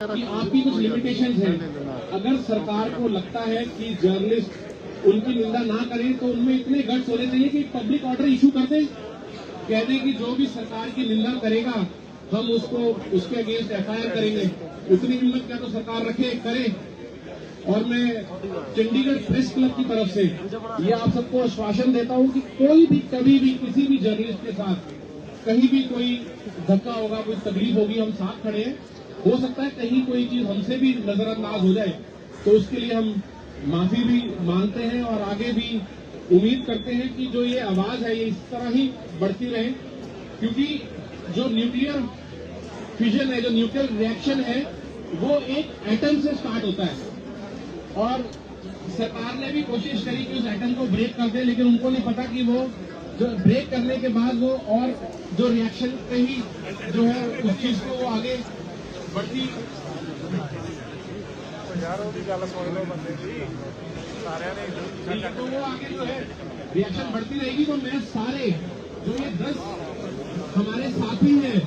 आपकी कुछ लिमिटेशन है। अगर सरकार को लगता है कि जर्नलिस्ट उनकी निंदा ना करें तो उनमें इतने गट्स होने चाहिए कि पब्लिक ऑर्डर इशू कर दें। कह दें कि जो भी सरकार की निंदा करेगा, हम उसको, उसके अगेंस्ट एफआईआर करेंगे। उतनी हिम्मत क्या तो सरकार रखे, करे। और मैं चंडीगढ़ प्रेस क्लब की तरफ़ से ये आप सबको आश्वासन देता हूँ कि कोई भी, कभी भी, किसी भी जर्नलिस्ट के साथ कहीं भी कोई धक्का होगा, कोई तकलीफ़ होगी, हम साथ खड़े हैं। हो सकता है कहीं कोई चीज़ हमसे भी नजरअंदाज हो जाए तो उसके लिए हम माफ़ी भी मांगते हैं और आगे भी उम्मीद करते हैं कि जो ये आवाज़ है ये इस तरह ही बढ़ती रहे, क्योंकि जो न्यूक्लियर फिजन है, जो न्यूक्लियर रिएक्शन है, वो एक एटम से स्टार्ट होता है। और सरकार ने भी कोशिश करी कि उस एटम को ब्रेक कर दे, लेकिन उनको नहीं पता कि वो जो ब्रेक करने के बाद वो और जो रिएक्शन पे ही जो है, उस चीज़ को वो आगे बढ़ती ਯਾਰ ਉਹਦੀ ਗੱਲ ਸੁਣ ਲਓ ਬੰਦੇ ਦੀ ਸਾਰਿਆਂ ਨੇ ठीक है, तो वो आगे जो है रिएक्शन बढ़ती रहेगी तो मैं सारे जो ये दस हमारे साथी हैं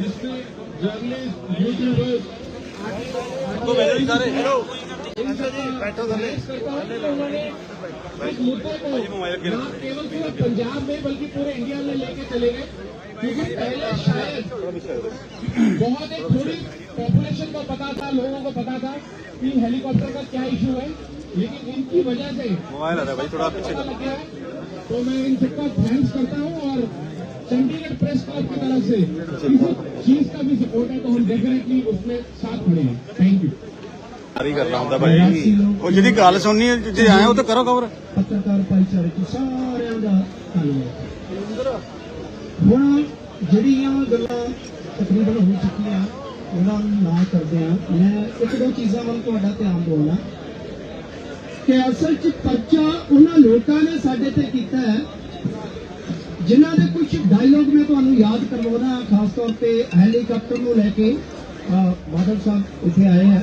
जिसमें जर्नलिस्ट यूट्यूबर्स तो बैठो जी सारे हेलो बैठो उन्होंने इस मुद्दे को ना केवल पूरे पंजाब में बल्कि पूरे इंडिया में लेके चले गए क्योंकि पहले शायद बहुत एक थोड़ी पॉपुलेशन को पता था लोगों को पता था कि हेलीकॉप्टर का क्या इशू है लेकिन इनकी वजह से मोबाइल आ रहा है भाई थोड़ा पीछे पता लग गया है। तो मैं इन सबका थैंक्स करता हूँ और चंडीगढ़ प्रेस क्लब की तरफ से किसी चीज का भी सपोर्ट है तो हम डेफिनेटली उसमें साथ खड़े हैं थैंक यू ਸਾਰੀ ਕਰਨਾ ਹੁੰਦਾ ਭਾਈ ਉਹ ਜਿਹਦੀ ਗੱਲ ਸੁਣਨੀ ਹੈ ਜੇ ਆਏ ਉਹ ਤਾਂ ਕਰੋ ਕਵਰ ਪੱਤਰਕਾਰ ਭਾਈਚਾਰੇ ਤੋਂ ਸਾਰਿਆਂ ਦਾ ਧੰਨਵਾਦ ਹੁਣ ਜਿਹੜੀਆਂ ਗੱਲਾਂ ਤਕਰੀਬਨ ਹੋ ਚੁੱਕੀਆਂ, ਉਹਨਾਂ ਨੂੰ ਨਾ ਕਰਦੇ ਆ ਮੈਂ ਇੱਕ ਦੋ ਚੀਜ਼ਾਂ ਵੱਲ ਤੁਹਾਡਾ ਧਿਆਨ ਦਿਵਾਉਣਾ। ਕਿ ਅਸਲ 'ਚ ਪਰਚਾ ਉਹਨਾਂ ਲੋਕਾਂ ਨੇ ਸਾਡੇ ਤੇ ਕੀਤਾ ਹੈ, ਜਿਨ੍ਹਾਂ ਦੇ ਕੁਝ ਡਾਇਲੋਗ ਮੈਂ ਤੁਹਾਨੂੰ ਯਾਦ ਕਰਵਾਉਣਾ, ਖਾਸ ਤੌਰ ਤੇ ਹੈਲੀਕਾਪਟਰ ਨੂੰ ਲੈ ਕੇ ਬਾਦਲ ਸਾਹਿਬ ਇੱਥੇ ਆਏ ਆ।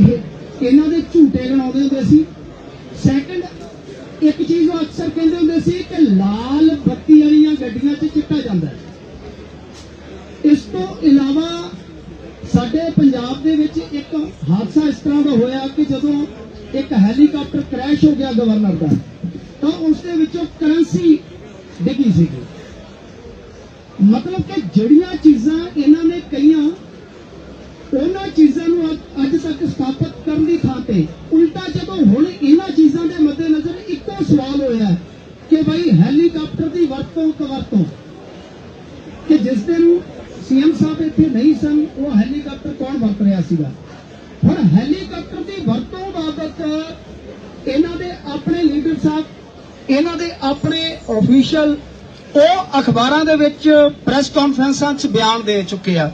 ਇਹ ਇਹਨਾਂ ਦੇ ਝੂਟੇ ਗਣਾਉਂਦੇ ਹੁੰਦੇ ਸੀ। ਸੈਕੰਡ ਇੱਕ ਚੀਜ਼ ਉਹ ਅਕਸਰ ਕਹਿੰਦੇ ਹੁੰਦੇ ਸੀ ਕਿ ਲਾਲ ਬੱਤੀ ਵਾਲੀਆਂ ਗੱਡੀਆਂ 'ਚ ਚਿੱਟਾ ਜਾਂਦਾ ਇਸ ਤੋਂ ਇਲਾਵਾ ਸਾਡੇ ਪੰਜਾਬ ਦੇ ਵਿੱਚ ਇੱਕ ਹਾਦਸਾ ਇਸ ਤਰ੍ਹਾਂ ਦਾ ਹੋਇਆ ਕਿ ਜਦੋਂ ਇੱਕ ਹੈਲੀਕਾਪਟਰ ਕ੍ਰੈਸ਼ ਹੋ ਗਿਆ ਗਵਰਨਰ ਦਾ, ਤਾਂ ਉਸ ਦੇ ਵਿੱਚੋਂ ਕਰੰਸੀ ਡਿੱਗੀ ਸੀਗੀ। ਮਤਲਬ ਕਿ ਜਿਹੜੀਆਂ ਚੀਜ਼ਾਂ ਇਹਨਾਂ ਨੇ ਕਹੀਆਂ, ਉਹਨਾਂ ਚੀਜ਼ਾਂ ਨੂੰ ਅੱਜ ਤੱਕ ਸਥਾਪਿਤ ਕਰਨ ਦੀ ਥਾਂ ਤੇ। ਉਲਟਾ ਜਦੋਂ ਹੁਣ ਇਹਨਾਂ ਚੀਜ਼ਾਂ ਦੇ ਮੱਦੇਨਜ਼ਰ ਇੱਕੋ ਸਵਾਲ ਹੋਇਆ ਕਿ ਭਾਈ ਹੈਲੀਕਾਪਟਰ ਦੀ ਵਰਤੋਂ ਕਵਰਤੋਂ ਕਿ ਜਿਸ ਦਿਨ ਸੀਐਮ ਸਾਹਿਬ ਇੱਥੇ ਨਹੀਂ ਸਨ, ਉਹ ਹੈਲੀਕਾਪਟਰ ਕੌਣ ਵਰਤ ਰਿਹਾ ਸੀਗਾ? ਹੁਣ ਹੈਲੀਕਾਪਟਰ ਦੀ ਵਰਤੋਂ ਬਾਬਤ ਇਹਨਾਂ ਦੇ ਆਪਣੇ ਲੀਡਰ ਸਾਹਿਬ, ਇਹਨਾਂ ਦੇ ਆਪਣੇ ਅਫੀਸ਼ੀਅਲ ਉਹ ਅਖਬਾਰਾਂ ਦੇ ਵਿੱਚ ਪ੍ਰੈਸ ਕਾਨਫਰੰਸਾਂ 'ਚ ਬਿਆਨ ਦੇ ਚੁੱਕੇ ਆ।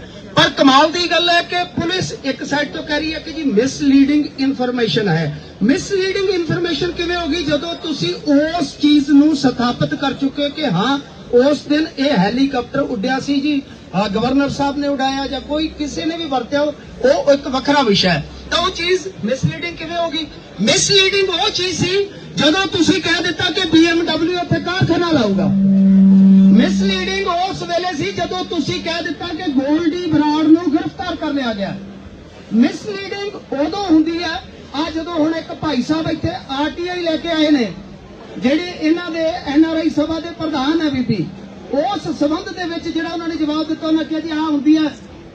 ਪਰ ਕਮਾਲ ਦੀ ਗੱਲ ਹੈ ਕਿ ਪੁਲਿਸ ਇੱਕ ਸਾਈਡ ਤੋਂ ਕਹਿ ਰਹੀ ਹੈ ਕਿ ਜੀ ਮਿਸਲੀਡਿੰਗ ਇਨਫੋਰਮੇਸ਼ਨ ਹੈ। ਮਿਸਲੀਡਿੰਗ ਇਨਫੋਰਮੇਸ਼ਨ ਕਿਵੇਂ ਹੋਗੀ ਜਦੋਂ ਤੁਸੀਂ ਉਸ ਚੀਜ਼ ਨੂੰ ਸਥਾਪਿਤ ਕਰ ਚੁੱਕੇ ਕਿ ਹਾਂ, ਉਸ ਦਿਨ ਇਹ ਹੈਲੀਕਾਪਟਰ ਉੱਡਿਆ ਸੀ ਜੀ। ਗਵਰਨਰ ਸਾਹਿਬ ਨੇ ਉਡਾਇਆ ਜਾਂ ਕੋਈ ਕਿਸੇ ਨੇ ਵੀ ਵਰਤਿਆ ਉਹ ਇੱਕ ਵੱਖਰਾ ਵਿਸ਼ਾ ਹੈ। ਤਾਂ ਉਹ ਚੀਜ਼ ਮਿਸਲੀਡਿੰਗ ਕਿਵੇਂ ਹੋ ਗਈ? ਮਿਸਲੀਡਿੰਗ ਉਹ ਚੀਜ਼ ਸੀ ਜਦੋਂ ਤੁਸੀਂ ਕਹਿ ਦਿੱਤਾ ਕਿ BMW ਉੱਥੇ ਕਾਰਖਾਨਾ ਲਾਊਗਾ। ਮਿਸਲੀਡਿੰਗ ਉਸ ਵੇਲੇ ਸੀ ਜਦੋਂ ਤੁਸੀਂ ਕਹਿ ਦਿੱਤਾ ਕਿ ਗੋਲਡੀ ਬਰਾੜ ਨੂੰ ਗ੍ਰਿਫਤਾਰ ਕਰ ਲਿਆ ਗਿਆ। ਮਿਸਲੀਡਿੰਗ ਉਦੋਂ ਹੁੰਦੀ ਹੈ ਆ ਜਦੋਂ ਹੁਣ ਇੱਕ ਭਾਈ ਸਾਹਿਬ ਇੱਥੇ ਆਰਟੀਆਈ ਲੈ ਕੇ ਆਏ ਨੇ, ਜਿਹੜੇ ਇਹਨਾਂ ਦੇ ਐਨਆਰਆਈ ਸਭਾ ਦੇ ਪ੍ਰਧਾਨ ਹੈ ਬੀਬੀ। ਉਸ ਸਬੰਧ ਦੇ ਵਿੱਚ ਜਿਹੜਾ ਉਹਨਾਂ ਨੇ ਜਵਾਬ ਦਿੱਤਾ, ਉਹਨਾਂ ਕਿਹਾ ਜੀ ਆ ਹੁੰਦੀ ਹੈ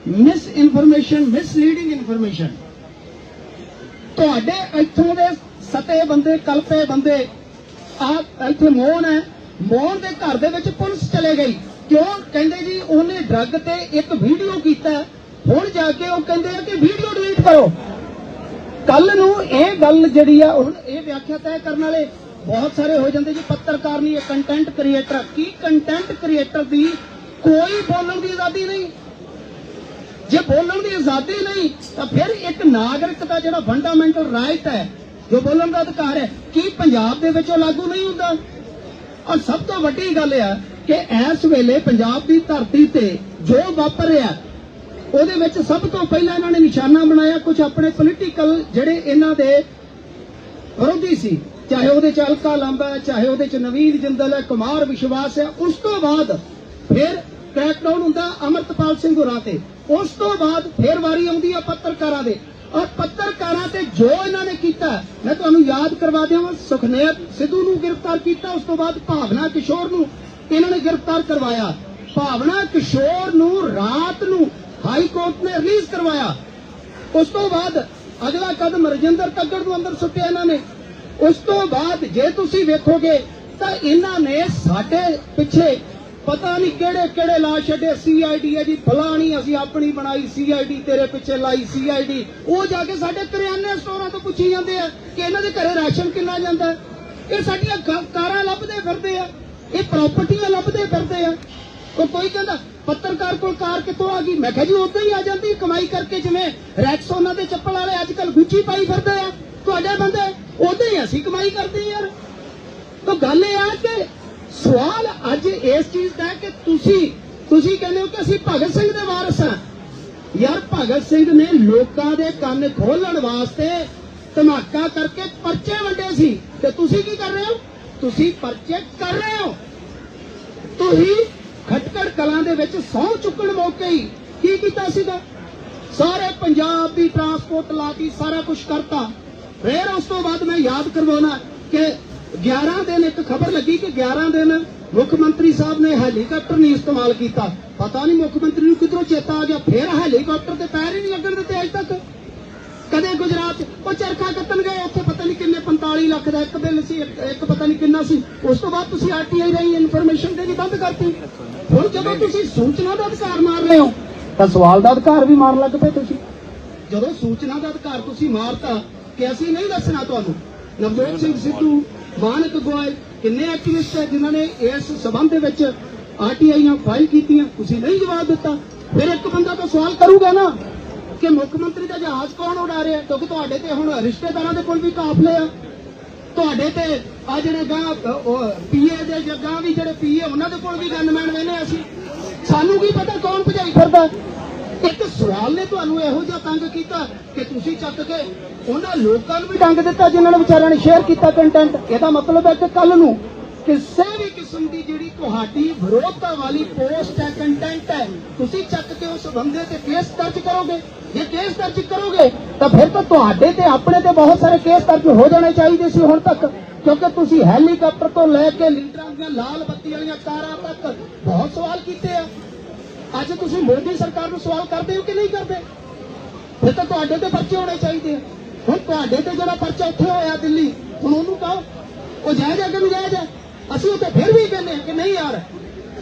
ਮਿਸ ਇਨਫੋਰਮੇਸ਼ਨ ਮਿਸਲੀਡਿੰਗ ਇਨਫੋਰਮੇਸ਼ਨ ਤੁਹਾਡੇ ਇੱਥੋਂ ਦੇ ਸਤੇ ਬੰਦੇ, ਕਲਪੇ ਬੰਦੇ ਆ ਇੱਥੇ ਮੋਹਨ ਹੈ ਮੋਹਨ ਦੇ ਘਰ ਦੇ ਵਿੱਚ ਪੁਲਿਸ ਚਲੇ ਗਈ। ਕਿਉਂ? ਕਹਿੰਦੇ ਜੀ, ਉਹਨੇ ਡਰੱਗ ਤੇ ਇੱਕ ਵੀਡੀਓ ਕੀਤਾ। ਹੁਣ ਜਾ ਕੇ ਉਹ ਕਹਿੰਦੇ ਆ ਕਿ ਵੀਡੀਓ ਡਿਲੀਟ ਕਰੋ। ਕੱਲ ਨੂੰ ਇਹ ਗੱਲ ਜਿਹੜੀ ਆ, ਹੁਣ ਇਹ ਵਿਆਖਿਆ ਤੈਅ ਕਰਨ ਵਾਲੇ ਬਹੁਤ ਸਾਰੇ ਹੋ ਜਾਂਦੇ ਜੀ, ਪੱਤਰਕਾਰ ਨਹੀਂ, ਇਹ ਕੰਟੈਂਟ ਕ੍ਰੀਏਟਰ ਕੀ ਕੰਟੈਂਟ ਕ੍ਰੀਏਟਰ ਦੀ ਕੋਈ ਬੋਲਣ ਦੀ ਆਜ਼ਾਦੀ ਨਹੀਂ? ਜੇ ਬੋਲਣ ਦੀ ਆਜ਼ਾਦੀ ਨਹੀਂ, ਤਾਂ ਫਿਰ ਇੱਕ ਨਾਗਰਿਕ ਦਾ ਜਿਹੜਾ ਫੰਡਾਮੈਂਟਲ ਰਾਈਟ ਹੈ, ਜੋ ਬੋਲਣ ਦਾ ਅਧਿਕਾਰ ਹੈ, ਕੀ ਪੰਜਾਬ ਦੇ ਵਿੱਚ ਉਹ ਲਾਗੂ ਨਹੀਂ ਹੁੰਦਾ? ਔਰ ਸਭ ਤੋਂ ਵੱਡੀ ਗੱਲ ਇਹ ਕਿ ਇਸ ਵੇਲੇ ਪੰਜਾਬ ਦੀ ਧਰਤੀ ਤੇ ਜੋ ਵਾਪਰ ਰਿਹਾ, ਉਹਦੇ ਵਿੱਚ ਸਭ ਤੋਂ ਪਹਿਲਾਂ ਇਹਨਾਂ ਨੇ ਨਿਸ਼ਾਨਾ ਬਣਾਇਆ, ਕੁਝ ਆਪਣੇ ਪੋਲੀਟੀਕਲ ਜਿਹੜੇ ਇਹਨਾਂ ਦੇ ਵਿਰੋਧੀ ਸੀ, ਚਾਹੇ ਉਹਦੇ ਚ ਅਲਕਾ ਲਾਂਬਾ ਹੈ, ਚਾਹੇ ਉਹਦੇ ਚ ਨਵੀਨ ਜਿੰਦਲ ਹੈ, ਕੁਮਾਰ ਵਿਸ਼ਵਾਸ ਹੈ, ਉਸ ਤੋਂ ਬਾਅਦ ਫਿਰ ਕ੍ਰੈਕਡਾਊਨ ਹੁੰਦਾ ਅਮਰਤਪਾਲ ਸਿੰਘ ਹੋਰਾਂ ਤੇ, ਉਸ ਤੋਂ ਬਾਅਦ ਫੇਰ ਵਾਰੀ ਆਉਂਦੀ ਹੈ ਪੱਤਰਕਾਰਾਂ ਦੇ, ਔਰ ਪੱਤਰਕਾਰਾਂ ਤੇ ਜੋ ਇਹਨਾਂ ਨੇ ਮੈਂ ਤੁਹਾਨੂੰ ਯਾਦ ਕਰਵਾ ਦਿਆਂ ਸੁਖਨੇਰ ਸਿੱਧੂ ਨੂੰ ਗ੍ਰਿਫਤਾਰ ਕੀਤਾ, ਉਸ ਤੋਂ ਬਾਅਦ ਭਾਵਨਾ ਕਿਸ਼ੋਰ ਨੂੰ ਇਹਨਾਂ ਨੇ ਗ੍ਰਿਫਤਾਰ ਕਰਵਾਇਆ। ਭਾਵਨਾ ਕਿਸ਼ੋਰ ਨੂੰ ਰਾਤ ਨੂੰ ਹਾਈ ਕੋਰਟ ਨੇ ਰਿਲੀਜ਼ ਕਰਵਾਇਆ। ਉਸ ਤੋਂ ਬਾਅਦ ਅਗਲਾ ਕਦਮ ਰਜਿੰਦਰ ਤੱਗੜ ਨੂੰ ਅੰਦਰ ਸੁੱਟਿਆ ਇਹਨਾਂ ਨੇ। ਉਸ ਤੋਂ ਬਾਅਦ ਜੇ ਤੁਸੀਂ ਵੇਖੋਗੇ ਤਾਂ ਇਹਨਾਂ ਨੇ ਸਾਡੇ ਪਿੱਛੇ ਪਤਾ ਨਹੀਂ ਕਿਹੜੇ ਕਿਹੜੇ ਲਾ ਛੱਡੇ ਸੀਆਈਡੀ ਹੈ ਜੀ, ਫਲਾਣੀ ਅਸੀਂ ਆਪਣੀ ਬਣਾਈ ਸੀਆਈਡੀ ਤੇਰੇ ਪਿੱਛੇ ਲਾਈ ਸੀਆਈਡੀ ਉਹ ਜਾ ਕੇ ਸਾਡੇ ਕਰਿਆਨੇ ਸਟੋਰਾਂ ਤੋਂ ਪੁੱਛੀ ਜਾਂਦੇ ਆ ਕਿ ਇਹਨਾਂ ਦੇ ਘਰੇ ਰਾਸ਼ਨ ਕਿੰਨਾ ਜਾਂਦਾ ਇਹ ਸਾਡੀਆਂ ਕਾਰਾਂ ਲੱਭਦੇ ਫਿਰਦੇ ਆ, ਇਹ ਪ੍ਰਾਪਰਟੀਆਂ ਲੱਭਦੇ ਫਿਰਦੇ ਆ। ਉਹ ਕੋਈ ਕਹਿੰਦਾ, ਪੱਤਰਕਾਰ ਕੋਲ ਕਾਰ ਕਿੱਥੋਂ ਆ ਗਈ? ਮੈਂ ਕਿਹਾ, ਜੀ, ਉਦਾਂ ਹੀ ਆ ਜਾਂਦੀ ਕਮਾਈ ਕਰਕੇ, ਜਿਵੇਂ ਰੈਕਸ ਉਹਨਾਂ ਦੇ ਚੱਪਲ ਵਾਲੇ ਅੱਜ ਕੱਲ ਗੁੱਚੀ ਪਾਈ ਫਿਰਦੇ ਆ। ਤੁਹਾਡੇ ਬੰਦੇ, ਉਦਾਂ ਹੀ ਅਸੀਂ ਕਮਾਈ ਕਰਦੇ ਯਾਰ। ਤਾਂ ਗੱਲ ਇਹ ਆ ਕਿ ਸਵਾਲ ਅੱਜ ਇਸ ਚੀਜ਼ ਦਾ ਹੈ ਕਿ ਤੁਸੀਂ ਤੁਸੀਂ ਕਹਿੰਦੇ ਹੋ ਕਿ ਅਸੀਂ ਭਗਤ ਸਿੰਘ ਦੇ ਵਾਰਸ ਹਾਂ। ਯਾਰ ਭਗਤ ਸਿੰਘ ਨੇ ਲੋਕਾਂ ਦੇ ਕੰਨ ਖੋਲਣ ਵਾਸਤੇ ਧਮਾਕਾ ਕਰਕੇ ਪਰਚੇ ਵੰਡੇ ਸੀ। ਤੇ ਤੁਸੀਂ ਕੀ ਕਰ ਰਹੇ ਹੋ? ਤੁਸੀਂ ਪਰਚੇ ਕਰ ਰਹੇ ਹੋ। ਤੁਸੀਂ ਖਟਕੜ ਕਲਾਂ ਦੇ ਵਿੱਚ ਸੌ ਚੁੱਕਣ ਮੌਕੇ ਹੀ ਕੀ ਕੀਤਾ ਸੀਗਾ? ਸਾਰੇ ਪੰਜਾਬ ਦੀ ਟਰਾਂਸਪੋਰਟ ਲਾਤੀ ਸਾਰਾ ਕੁਝ ਕਰਤਾ। ਫਿਰ ਉਸ ਤੋਂ ਬਾਅਦ ਮੈਂ ਯਾਦ ਕਰਵਾਉਣਾ ਕਿ 11 ਦਿਨ ਇੱਕ ਖਬਰ ਲੱਗੀ ਕਿ 11 ਦਿਨ ਮੁੱਖ ਮੰਤਰੀ ਸਾਹਿਬ ਨੇ ਹੈਲੀਕਾਪਟਰ ਨਹੀਂ ਇਸਤੇਮਾਲ ਕੀਤਾ। ਪਤਾ ਨਹੀਂ ਮੁੱਖ ਮੰਤਰੀ ਨੂੰ ਕਿਧਰੋਂ ਚੇਤਾ ਆ ਗਿਆ। ਫਿਰ ਹੈਲੀਕਾਪਟਰ ਤੇ ਪੈਰ ਹੀ ਨਹੀਂ ਲੱਗਣ ਦਿੱਤੇ ਅਜੇ ਤੱਕ। ਕਦੇ ਗੁਜਰਾਤ, ਉਹ ਚਰਖਾ ਕੱਤਣ ਗਏ, ਉੱਥੇ ਪਤਾ ਨਹੀਂ ਕਿੰਨੇ 45 ਲੱਖ ਦਾ ਇੱਕ ਬਿੱਲ ਸੀ, ਇੱਕ ਪਤਾ ਨਹੀਂ ਕਿੰਨਾ ਸੀ। ਉਸ ਤੋਂ ਬਾਅਦ ਤੁਸੀਂ ਆਰਟੀਆਈ ਰਾਹੀਂ ਇਨਫੋਰਮੇਸ਼ਨ ਦੇਣੀ ਬੰਦ ਕਰਤੀ। ਹੁਣ ਜਦੋਂ ਤੁਸੀਂ ਸੂਚਨਾ ਦਾ ਅਧਿਕਾਰ ਮਾਰ ਰਹੇ ਹੋ, ਤਾਂ ਸਵਾਲ ਦਾ ਅਧਿਕਾਰ ਵੀ ਮਾਰਨ ਲੱਗ ਪਏ ਤੁਸੀਂ। ਜਦੋਂ ਸੂਚਨਾ ਦਾ ਅਧਿਕਾਰ ਤੁਸੀਂ ਮਾਰਤਾ, ਕਿ ਅਸੀਂ ਨਹੀਂ ਦੱਸਣਾ ਤੁਹਾਨੂੰ, ਨਵਜੋਤ ਸਿੰਘ ਸਿੱਧੂ ਮਾਨਕ ਗੋਇਲ ਕਿੰਨੇ ਐਕਟਿਵਿਸਟ ਹੈ ਜਿਨ੍ਹਾਂ ਨੇ ਇਸ ਸਬੰਧ ਦੇ ਵਿੱਚ ਆਰਟੀਆਈਆਂ ਫਾਈਲ ਕੀਤੀਆਂ? ਤੁਸੀਂ ਨਹੀਂ ਜਵਾਬ ਦਿੱਤਾ। ਫਿਰ ਇੱਕ ਬੰਦਾ ਤਾਂ ਸਵਾਲ ਕਰੂਗਾ ਨਾ ਕਿ ਮੁੱਖ ਮੰਤਰੀ ਦਾ ਜਹਾਜ਼ ਕੌਣ ਉਡਾ ਰਿਹਾ ਕਿਉਂਕਿ ਤੁਹਾਡੇ ਤੇ ਹੁਣ ਰਿਸ਼ਤੇਦਾਰਾਂ ਦੇ ਕੋਲ ਵੀ ਕਾਫਲੇ ਆ। ਤੁਹਾਡੇ ਤੇ ਆ ਜਿਹੜੇ ਗਾਂ ਪੀਏ ਦੇ ਜਗਾਂ ਵੀ ਜਿਹੜੇ ਪੀਏ, ਉਹਨਾਂ ਦੇ ਕੋਲ ਵੀ ਗਨਮੈਨ ਵੇਨੇ ਅਸੀਂ। ਸਾਨੂੰ ਕੀ ਪਤਾ ਕੌਣ ਭਜਾਈ ਫਿਰਦਾ? ਇੱਕ ਸਵਾਲ ਨੇ ਤੁਹਾਨੂੰ ਇਹੋ ਜਿਹਾ ਤੰਗ ਕੀਤਾ ਕਿ ਤੁਸੀਂ ਚੱਕ ਕੇ ਉਹਨਾਂ ਲੋਕਾਂ ਨੂੰ ਵੀ ਡੰਗ ਦਿੱਤਾ ਜਿਨ੍ਹਾਂ ਨੇ ਵਿਚਾਰਿਆਂ ਨੇ ਸ਼ੇਅਰ ਕੀਤਾ ਕੰਟੈਂਟ ਇਹਦਾ ਮਤਲਬ ਹੈ ਕਿ ਕੱਲ ਨੂੰ ਕਿਸੇ ਵੀ ਕਿਸਮ ਦੀ ਜਿਹੜੀ ਤੁਹਾਡੀ ਵਿਰੋਧਤਾ ਵਾਲੀ ਪੋਸਟ ਹੈ ਕੰਟੈਂਟ ਹੈ, ਤੁਸੀਂ ਚੱਕ ਕੇ ਉਸ ਬੰਦੇ ਤੇ ਕੇਸ ਦਰਜ ਕਰੋਗੇ? ਜੇ ਕੇਸ ਦਰਜ ਕਰੋਗੇ, ਤਾਂ ਫਿਰ ਤਾਂ ਤੁਹਾਡੇ ਤੇ ਆਪਣੇ ਤੇ ਬਹੁਤ ਸਾਰੇ ਕੇਸ ਦਰਜ ਹੋ ਜਾਣੇ ਚਾਹੀਦੇ ਸੀ ਹੁਣ ਤੱਕ। ਕਿਉਂਕਿ ਤੁਸੀਂ ਹੈਲੀਕਾਪਟਰ ਤੋਂ ਲੈ ਕੇ ਲੀਡਰਾਂ ਦੀਆਂ ਲਾਲ ਬੱਤੀ ਵਾਲੀਆਂ ਕਾਰਾਂ ਤੱਕ ਬਹੁਤ ਸਵਾਲ ਕੀਤੇ ਆ। ਅੱਜ ਤੁਸੀਂ ਮੋਦੀ ਸਰਕਾਰ ਨੂੰ ਸਵਾਲ ਕਰਦੇ ਹੋ ਕਿ ਨਹੀਂ ਕਰਦੇ? ਫਿਰ ਤਾਂ ਤੁਹਾਡੇ ਤੇ ਪਰਚੇ ਹੋਣੇ ਚਾਹੀਦੇ ਹੁਣ ਤੁਹਾਡੇ ਤੇ ਜਿਹੜਾ ਪਰਚਾ ਉੱਥੇ ਹੋਇਆ ਦਿੱਲੀ, ਹੁਣ ਉਹਨੂੰ ਕਹੋ। ਉਹ ਜਾਇਜ਼ ਹੈ ਕਿ ਨਹੀਂ ਜਾਇਜ਼ ਹੈ? ਅਸੀਂ ਉਹ ਤੇ ਫਿਰ ਵੀ ਕਹਿੰਦੇ ਹਾਂ ਕਿ ਨਹੀਂ ਯਾਰ,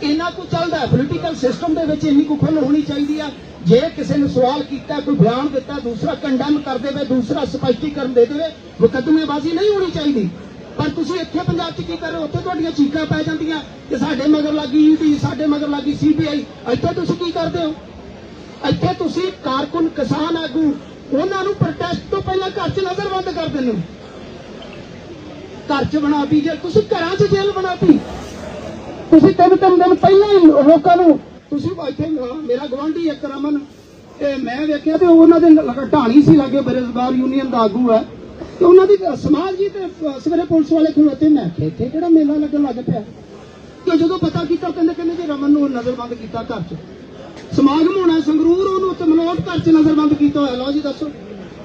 ਇੰਨਾ ਕੁ ਚੱਲਦਾ ਪੋਲੀਟੀਕਲ ਸਿਸਟਮ ਦੇ ਵਿੱਚ ਇੰਨੀ ਕੁ ਖੁੱਲ ਹੋਣੀ ਚਾਹੀਦੀ ਆ। ਜੇ ਕਿਸੇ ਨੇ ਸਵਾਲ ਕੀਤਾ, ਕੋਈ ਬਿਆਨ ਦਿੱਤਾ, ਦੂਸਰਾ ਕੰਡਮ ਕਰ ਦੇਵੇ, ਦੂਸਰਾ ਸਪਸ਼ਟੀਕਰਨ ਦੇ ਦੇਵੇ, ਮੁਕੱਦਮੇਬਾਜ਼ੀ ਨਹੀਂ ਹੋਣੀ ਚਾਹੀਦੀ। ਪਰ ਤੁਸੀਂ ਇੱਥੇ ਪੰਜਾਬ 'ਚ ਕੀ ਕਰ ਰਹੇ ਹੋ? ਉੱਥੇ ਤੁਹਾਡੀਆਂ ਚੀਕਾਂ ਪੈ ਜਾਂਦੀਆਂ ਕਿ ਸਾਡੇ ਮਗਰ ਲੱਗੀ ਈਡੀ ਸਾਡੇ ਮਗਰ ਲੱਗੀ ਸੀਬੀਆਈ ਇੱਥੇ ਤੁਸੀਂ ਕੀ ਕਰਦੇ ਹੋ? ਇੱਥੇ ਤੁਸੀਂ ਕਾਰਕੁਨ ਕਿਸਾਨ ਆਗੂ, ਉਹਨਾਂ ਨੂੰ ਪ੍ਰੋਟੈਸਟ ਤੋਂ ਪਹਿਲਾਂ ਘਰ 'ਚ ਨਜ਼ਰਬੰਦ ਕਰ ਦਿੰਦੇ ਹੋ। ਘਰ 'ਚ ਬਣਾਤੀ ਜੇ, ਤੁਸੀਂ ਘਰਾਂ 'ਚ ਜੇਲ੍ਹ ਬਣਾਤੀ ਤੁਸੀਂ ਤਿੰਨ ਤਿੰਨ ਦਿਨ ਪਹਿਲਾਂ ਹੀ ਲੋਕਾਂ ਨੂੰ, ਤੁਸੀਂ ਇੱਥੇ ਮੇਰਾ ਗਵਾਂਢੀ ਇੱਕ ਰਮਨ ਤੇ ਮੈਂ ਵੇਖਿਆ ਤੇ ਉਹਨਾਂ ਦੇ ਲਗਾ ਢਾਣੀ ਸੀ ਲੱਗੇ ਬੇਰੁਜ਼ਗਾਰ ਯੂਨੀਅਨ ਦਾ ਆਗੂ ਹੈ। ਤੇ ਉਹਨਾਂ ਦੀ ਸਮਾਜ ਜੀ ਤੇ ਸਵੇਰੇ ਪੁਲਿਸ ਵਾਲੇ ਖਲੋਤੇ ਮੈਂ ਕਿਹਾ ਇੱਥੇ ਕਿਹੜਾ ਮੇਲਾ ਲੱਗਣ ਲੱਗ ਪਿਆ? ਕਿ ਜਦੋਂ ਪਤਾ ਕੀਤਾ, ਕਹਿੰਦੇ ਕਹਿੰਦੇ ਜੀ ਰਮਨ ਨੂੰ ਨਜ਼ਰਬੰਦ ਕੀਤਾ ਘਰ 'ਚ। ਸਮਾਗਮ ਹੋਣਾ, ਸੰਗਰੂਰ ਉਹਨੂੰ ਉੱਥੇ ਮਲੋਟ ਘਰ 'ਚ ਨਜ਼ਰਬੰਦ ਕੀਤਾ ਹੋਇਆ। ਲਓ ਜੀ, ਦੱਸੋ,